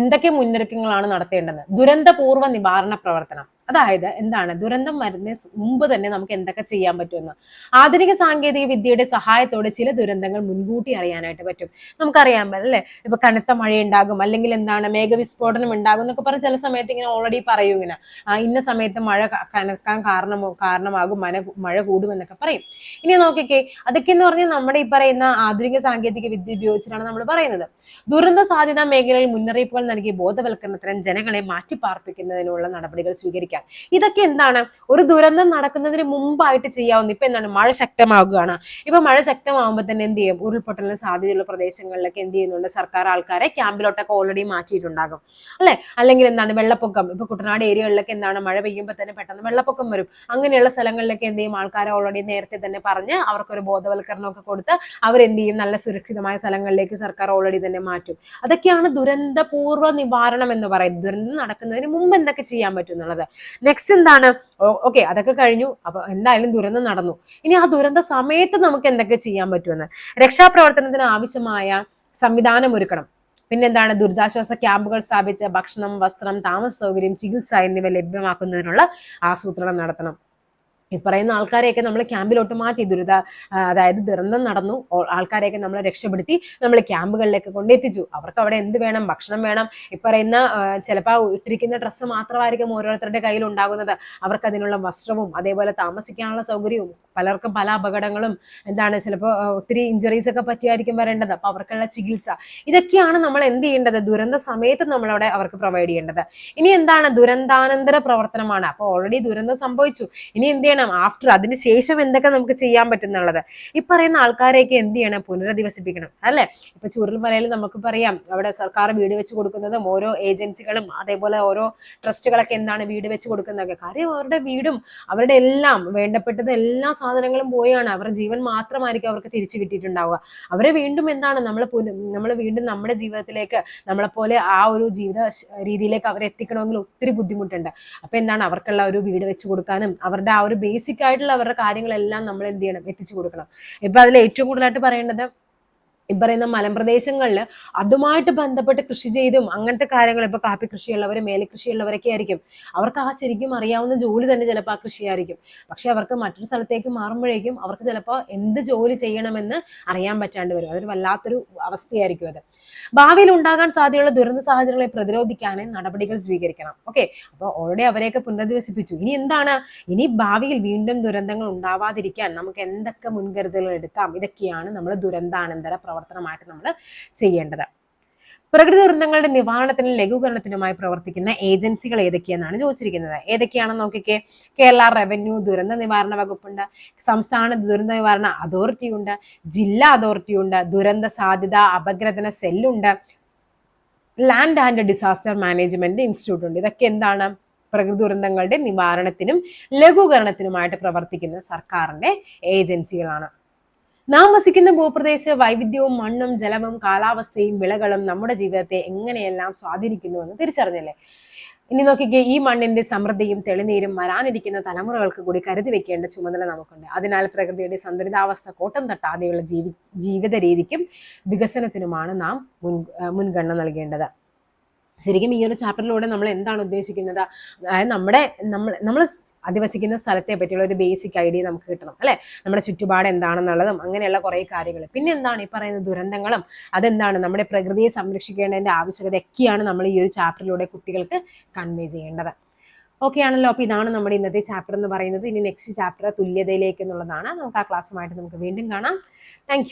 എന്തൊക്കെ മുന്നൊരുക്കങ്ങളാണ് നടത്തേണ്ടത്? ദുരന്തപൂർവ നിവാരണ പ്രവർത്തനം. അതായത് എന്താണ്? ദുരന്തം വരുന്ന മുമ്പ് തന്നെ നമുക്ക് എന്തൊക്കെ ചെയ്യാൻ പറ്റുമെന്ന്. ആധുനിക സാങ്കേതിക വിദ്യയുടെ സഹായത്തോടെ ചില ദുരന്തങ്ങൾ മുൻകൂട്ടി അറിയാനായിട്ട് പറ്റും. നമുക്കറിയാൻ അല്ലേ? ഇപ്പൊ കനത്ത മഴ ഉണ്ടാകും അല്ലെങ്കിൽ എന്താണ്? മേഘവിസ്ഫോടനം ഉണ്ടാകും എന്നൊക്കെ പറഞ്ഞ ചില സമയത്ത് ഇങ്ങനെ ഓൾറെഡി പറയും ഇങ്ങനെ. ഇന്ന സമയത്ത് മഴ കനക്കാൻ കാരണം കാരണമാകും. മഴ മഴ കൂടുമെന്നൊക്കെ പറയും. ഇനി നോക്കിക്കേ അതൊക്കെ എന്ന് പറഞ്ഞാൽ നമ്മുടെ ഈ പറയുന്ന ആധുനിക സാങ്കേതിക വിദ്യ ഉപയോഗിച്ചിട്ടാണ് നമ്മൾ പറയുന്നത്. ദുരന്ത സാധ്യതാ മേഖലയിൽ മുന്നറിയിപ്പുകൾ നൽകി ബോധവൽക്കരണത്തിന് ജനങ്ങളെ മാറ്റിപ്പാർപ്പിക്കുന്നതിനുള്ള നടപടികൾ സ്വീകരിക്കാം ഉപയോഗിക്കാം ഇതൊക്കെ എന്താണ്? ഒരു ദുരന്തം നടക്കുന്നതിന് മുമ്പായിട്ട് ചെയ്യാവുന്ന ഇപ്പൊ എന്താണ്? മഴ ശക്തമാകുകയാണ്. ഇപ്പൊ മഴ ശക്തമാകുമ്പോൾ തന്നെ എന്ത് ചെയ്യും? ഉരുൾപൊട്ടലിന് സാധ്യതയുള്ള പ്രദേശങ്ങളിലൊക്കെ എന്ത് ചെയ്യുന്നുണ്ട്? സർക്കാർ ആൾക്കാരെ ക്യാമ്പിലോട്ടൊക്കെ ഓൾറെഡി മാറ്റിയിട്ടുണ്ടാകും. അല്ലെ? അല്ലെങ്കിൽ എന്താണ്? വെള്ളപ്പൊക്കം. ഇപ്പൊ കുട്ടനാട് ഏരിയകളിലൊക്കെ എന്താണ്? മഴ പെയ്യുമ്പോൾ തന്നെ പെട്ടെന്ന് വെള്ളപ്പൊക്കം വരും. അങ്ങനെയുള്ള സ്ഥലങ്ങളിലൊക്കെ എന്ത് ചെയ്യും? ആൾക്കാരെ ഓൾറെഡി നേരത്തെ തന്നെ പറഞ്ഞ് അവർക്കൊരു ബോധവൽക്കരണം ഒക്കെ കൊടുത്ത് അവരെന്ത് ചെയ്യും? നല്ല സുരക്ഷിതമായ സ്ഥലങ്ങളിലേക്ക് സർക്കാർ ഓൾറെഡി തന്നെ മാറ്റും. അതൊക്കെയാണ് ദുരന്തപൂർവ നിവാരണം എന്ന് പറയുന്നത്. ദുരന്തം നടക്കുന്നതിന് മുമ്പ് എന്തൊക്കെ ചെയ്യാൻ പറ്റും എന്നുള്ളത്? നെക്സ്റ്റ് എന്താണ്? ഓക്കെ അതൊക്കെ കഴിഞ്ഞു. അപ്പൊ എന്തായാലും ദുരന്തം നടന്നു. ഇനി ആ ദുരന്ത സമയത്ത് നമുക്ക് എന്തൊക്കെ ചെയ്യാൻ പറ്റുമെന്ന്? രക്ഷാപ്രവർത്തനത്തിന് ആവശ്യമായ സംവിധാനം ഒരുക്കണം. പിന്നെന്താണ്? ദുരിതാശ്വാസ ക്യാമ്പുകൾ സ്ഥാപിച്ച് ഭക്ഷണം വസ്ത്രം താമസ സൗകര്യം ചികിത്സ എന്നിവ ലഭ്യമാക്കുന്നതിനുള്ള ആസൂത്രണം നടത്തണം. ഈ പറയുന്ന ആൾക്കാരെയൊക്കെ നമ്മൾ ക്യാമ്പിലോട്ട് മാറ്റി ദുരിത അതായത് ദുരന്തം നടന്നു ആൾക്കാരെയൊക്കെ നമ്മൾ രക്ഷപ്പെടുത്തി നമ്മൾ ക്യാമ്പുകളിലേക്ക് കൊണ്ടെത്തിച്ചു. അവർക്ക് അവിടെ എന്ത് വേണം? ഭക്ഷണം വേണം? ഈ പറയുന്ന ചിലപ്പോൾ ഇട്ടിരിക്കുന്ന ഡ്രസ്സ് മാത്രമായിരിക്കും ഓരോരുത്തരുടെ കയ്യിൽ ഉണ്ടാകുന്നത്. അവർക്ക് അതിനുള്ള വസ്ത്രവും അതേപോലെ താമസിക്കാനുള്ള സൗകര്യവും പലർക്കും പല അപകടങ്ങളും എന്താണ് ചിലപ്പോൾ ഒത്തിരി ഇഞ്ചുറീസ് ഒക്കെ പറ്റിയായിരിക്കും വരേണ്ടത്. അപ്പൊ അവർക്കുള്ള ചികിത്സ. ഇതൊക്കെയാണ് നമ്മൾ എന്ത് ചെയ്യേണ്ടത്? ദുരന്ത സമയത്ത് നമ്മളവിടെ അവർക്ക് പ്രൊവൈഡ് ചെയ്യേണ്ടത്. ഇനി എന്താണ് ദുരന്താനന്തര പ്രവർത്തനമാണ്? അപ്പോൾ ഓൾറെഡി ദുരന്തം സംഭവിച്ചു. ഇനി എന്ത് ചെയ്യണം? ആഫ്റ്റർ അതിന് ശേഷം എന്തൊക്കെ നമുക്ക് ചെയ്യാൻ പറ്റുന്നുള്ളത്. ഈ പറയുന്ന ആൾക്കാരെയൊക്കെ എന്ത് ചെയ്യണം? പുനരധിവസിപ്പിക്കണം അല്ലെ? ഇപ്പൊ ചുരുൾമലയിൽ നമുക്ക് പറയാം അവിടെ സർക്കാർ വീട് വെച്ച് കൊടുക്കുന്നതും ഓരോ ഏജൻസികളും അതേപോലെ ഓരോ ട്രസ്റ്റുകളൊക്കെ എന്താണ് വീട് വെച്ച് കൊടുക്കുന്നതൊക്കെ. കാര്യം അവരുടെ വീടും അവരുടെ എല്ലാം വേണ്ടപ്പെട്ടത് എല്ലാ സാധനങ്ങളും പോയാണ്. അവരുടെ ജീവൻ മാത്രമായിരിക്കും അവർക്ക് തിരിച്ചു കിട്ടിയിട്ടുണ്ടാവുക. അവരെ വീണ്ടും എന്താണ് നമ്മൾ നമ്മൾ വീണ്ടും നമ്മുടെ ജീവിതത്തിലേക്ക് നമ്മളെപ്പോലെ ആ ഒരു ജീവിത രീതിയിലേക്ക് അവരെ എത്തിക്കണമെങ്കിൽ ഒത്തിരി ബുദ്ധിമുട്ടുണ്ട്. അപ്പൊ എന്താണ് അവർക്കുള്ള ഒരു വീട് വെച്ച് കൊടുക്കാനും അവരുടെ ആ ഒരു ബേസിക് ആയിട്ടുള്ള അവരുടെ കാര്യങ്ങളെല്ലാം നമ്മൾ എന്ത് ചെയ്യണം? എത്തിച്ചു കൊടുക്കണം. ഇപ്പൊ അതിൽ ഏറ്റവും കൂടുതലായിട്ട് പറയേണ്ടത് ഈ പറയുന്ന മലമ്പ്രദേശങ്ങളിൽ അതുമായിട്ട് ബന്ധപ്പെട്ട് കൃഷി ചെയ്തും അങ്ങനത്തെ കാര്യങ്ങൾ ഇപ്പൊ കാപ്പി കൃഷിയുള്ളവർ മേലെ കൃഷിയുള്ളവരൊക്കെ ആയിരിക്കും. അവർക്ക് ആ ശരിക്കും അറിയാവുന്ന ജോലി തന്നെ ചിലപ്പോൾ ആ കൃഷിയായിരിക്കും. പക്ഷെ അവർക്ക് മറ്റൊരു സ്ഥലത്തേക്ക് മാറുമ്പോഴേക്കും അവർക്ക് ചിലപ്പോൾ എന്ത് ജോലി ചെയ്യണമെന്ന് അറിയാൻ പറ്റാണ്ട് വരും. അതൊരു വല്ലാത്തൊരു അവസ്ഥയായിരിക്കും അത്. ഭാവിയിൽ ഉണ്ടാകാൻ സാധ്യതയുള്ള ദുരന്ത സാഹചര്യങ്ങളെ പ്രതിരോധിക്കാൻ നടപടികൾ സ്വീകരിക്കണം. ഓക്കെ? അപ്പോൾ ഓൾറെഡി അവരെയൊക്കെ പുനരധിവസിപ്പിച്ചു. ഇനി എന്താണ്? ഇനി ഭാവിയിൽ വീണ്ടും ദുരന്തങ്ങൾ ഉണ്ടാവാതിരിക്കാൻ നമുക്ക് എന്തൊക്കെ മുൻകരുതലുകൾ എടുക്കാം? ഇതൊക്കെയാണ് നമ്മൾ ദുരന്താനന്തര പ്രവർത്തനമായിട്ട് നമ്മൾ ചെയ്യേണ്ടത്. പ്രകൃതി ദുരന്തങ്ങളുടെ നിവാരണത്തിനും ലഘൂകരണത്തിനുമായി പ്രവർത്തിക്കുന്ന ഏജൻസികൾ ഏതൊക്കെയെന്നാണ് ചോദിച്ചിരിക്കുന്നത്. ഏതൊക്കെയാണെന്ന് നോക്കിക്കേ. കേരള റവന്യൂ ദുരന്ത നിവാരണ വകുപ്പുണ്ട് സംസ്ഥാന ദുരന്ത നിവാരണ അതോറിറ്റി ഉണ്ട് ജില്ലാ അതോറിറ്റി ഉണ്ട് ദുരന്ത സാധ്യത അപഗ്രഥന സെല്ലുണ്ട് land and disaster management institute ഉണ്ട് ഇതൊക്കെ എന്താണ്? പ്രകൃതി ദുരന്തങ്ങളുടെ നിവാരണത്തിനും ലഘൂകരണത്തിനുമായിട്ട് പ്രവർത്തിക്കുന്ന സർക്കാരിന്റെ ഏജൻസികളാണ്. നാം വസിക്കുന്ന ഭൂപ്രദേശ വൈവിധ്യവും മണ്ണും ജലവും കാലാവസ്ഥയും വിളകളും നമ്മുടെ ജീവിതത്തെ എങ്ങനെയെല്ലാം സ്വാധീനിക്കുന്നുവെന്ന് തിരിച്ചറിഞ്ഞല്ലേ? ഇനി നോക്കിക്കേ ഈ മണ്ണിന്റെ സമൃദ്ധിയും തെളിനീരും വരാനിരിക്കുന്ന തലമുറകൾക്ക് കൂടി കരുതി വെക്കേണ്ട ചുമതല നമുക്കുണ്ട്. അതിനാൽ പ്രകൃതിയുടെ സന്തുലിതാവസ്ഥ കോട്ടം തട്ടാതെയുള്ള ജീവി ജീവിത രീതിക്കും വികസനത്തിനുമാണ് നാം മുൻ മുൻഗണന നൽകേണ്ടത്. ശരിക്കും ഈ ഒരു ചാപ്റ്ററിലൂടെ നമ്മൾ എന്താണ് ഉദ്ദേശിക്കുന്നത്? അതായത് നമ്മുടെ നമ്മൾ നമ്മൾ അധിവസിക്കുന്ന സ്ഥലത്തെ പറ്റിയുള്ള ഒരു ബേസിക് ഐഡിയ നമുക്ക് കിട്ടണം അല്ലെ? നമ്മുടെ ചുറ്റുപാട് എന്താണെന്നുള്ളതും അങ്ങനെയുള്ള കുറേ കാര്യങ്ങൾ. പിന്നെ എന്താണ് ഈ പറയുന്ന ദുരന്തങ്ങളും? അതെന്താണ്? നമ്മുടെ പ്രകൃതിയെ സംരക്ഷിക്കേണ്ടതിന്റെ ആവശ്യകത ഒക്കെയാണ് നമ്മൾ ഈ ഒരു ചാപ്റ്ററിലൂടെ കുട്ടികൾക്ക് കൺവേ ചെയ്യേണ്ടത്. ഓക്കെ ആണല്ലോ. അപ്പോൾ ഇതാണ് നമ്മുടെ ഇന്നത്തെ ചാപ്റ്റർ എന്ന് പറയുന്നത്. ഇനി നെക്സ്റ്റ് ചാപ്റ്റർ തുല്യതയിലേക്ക് എന്നുള്ളതാണ്. നമുക്ക് ആ ക്ലാസ്സുമായിട്ട് നമുക്ക് വീണ്ടും കാണാം. താങ്ക്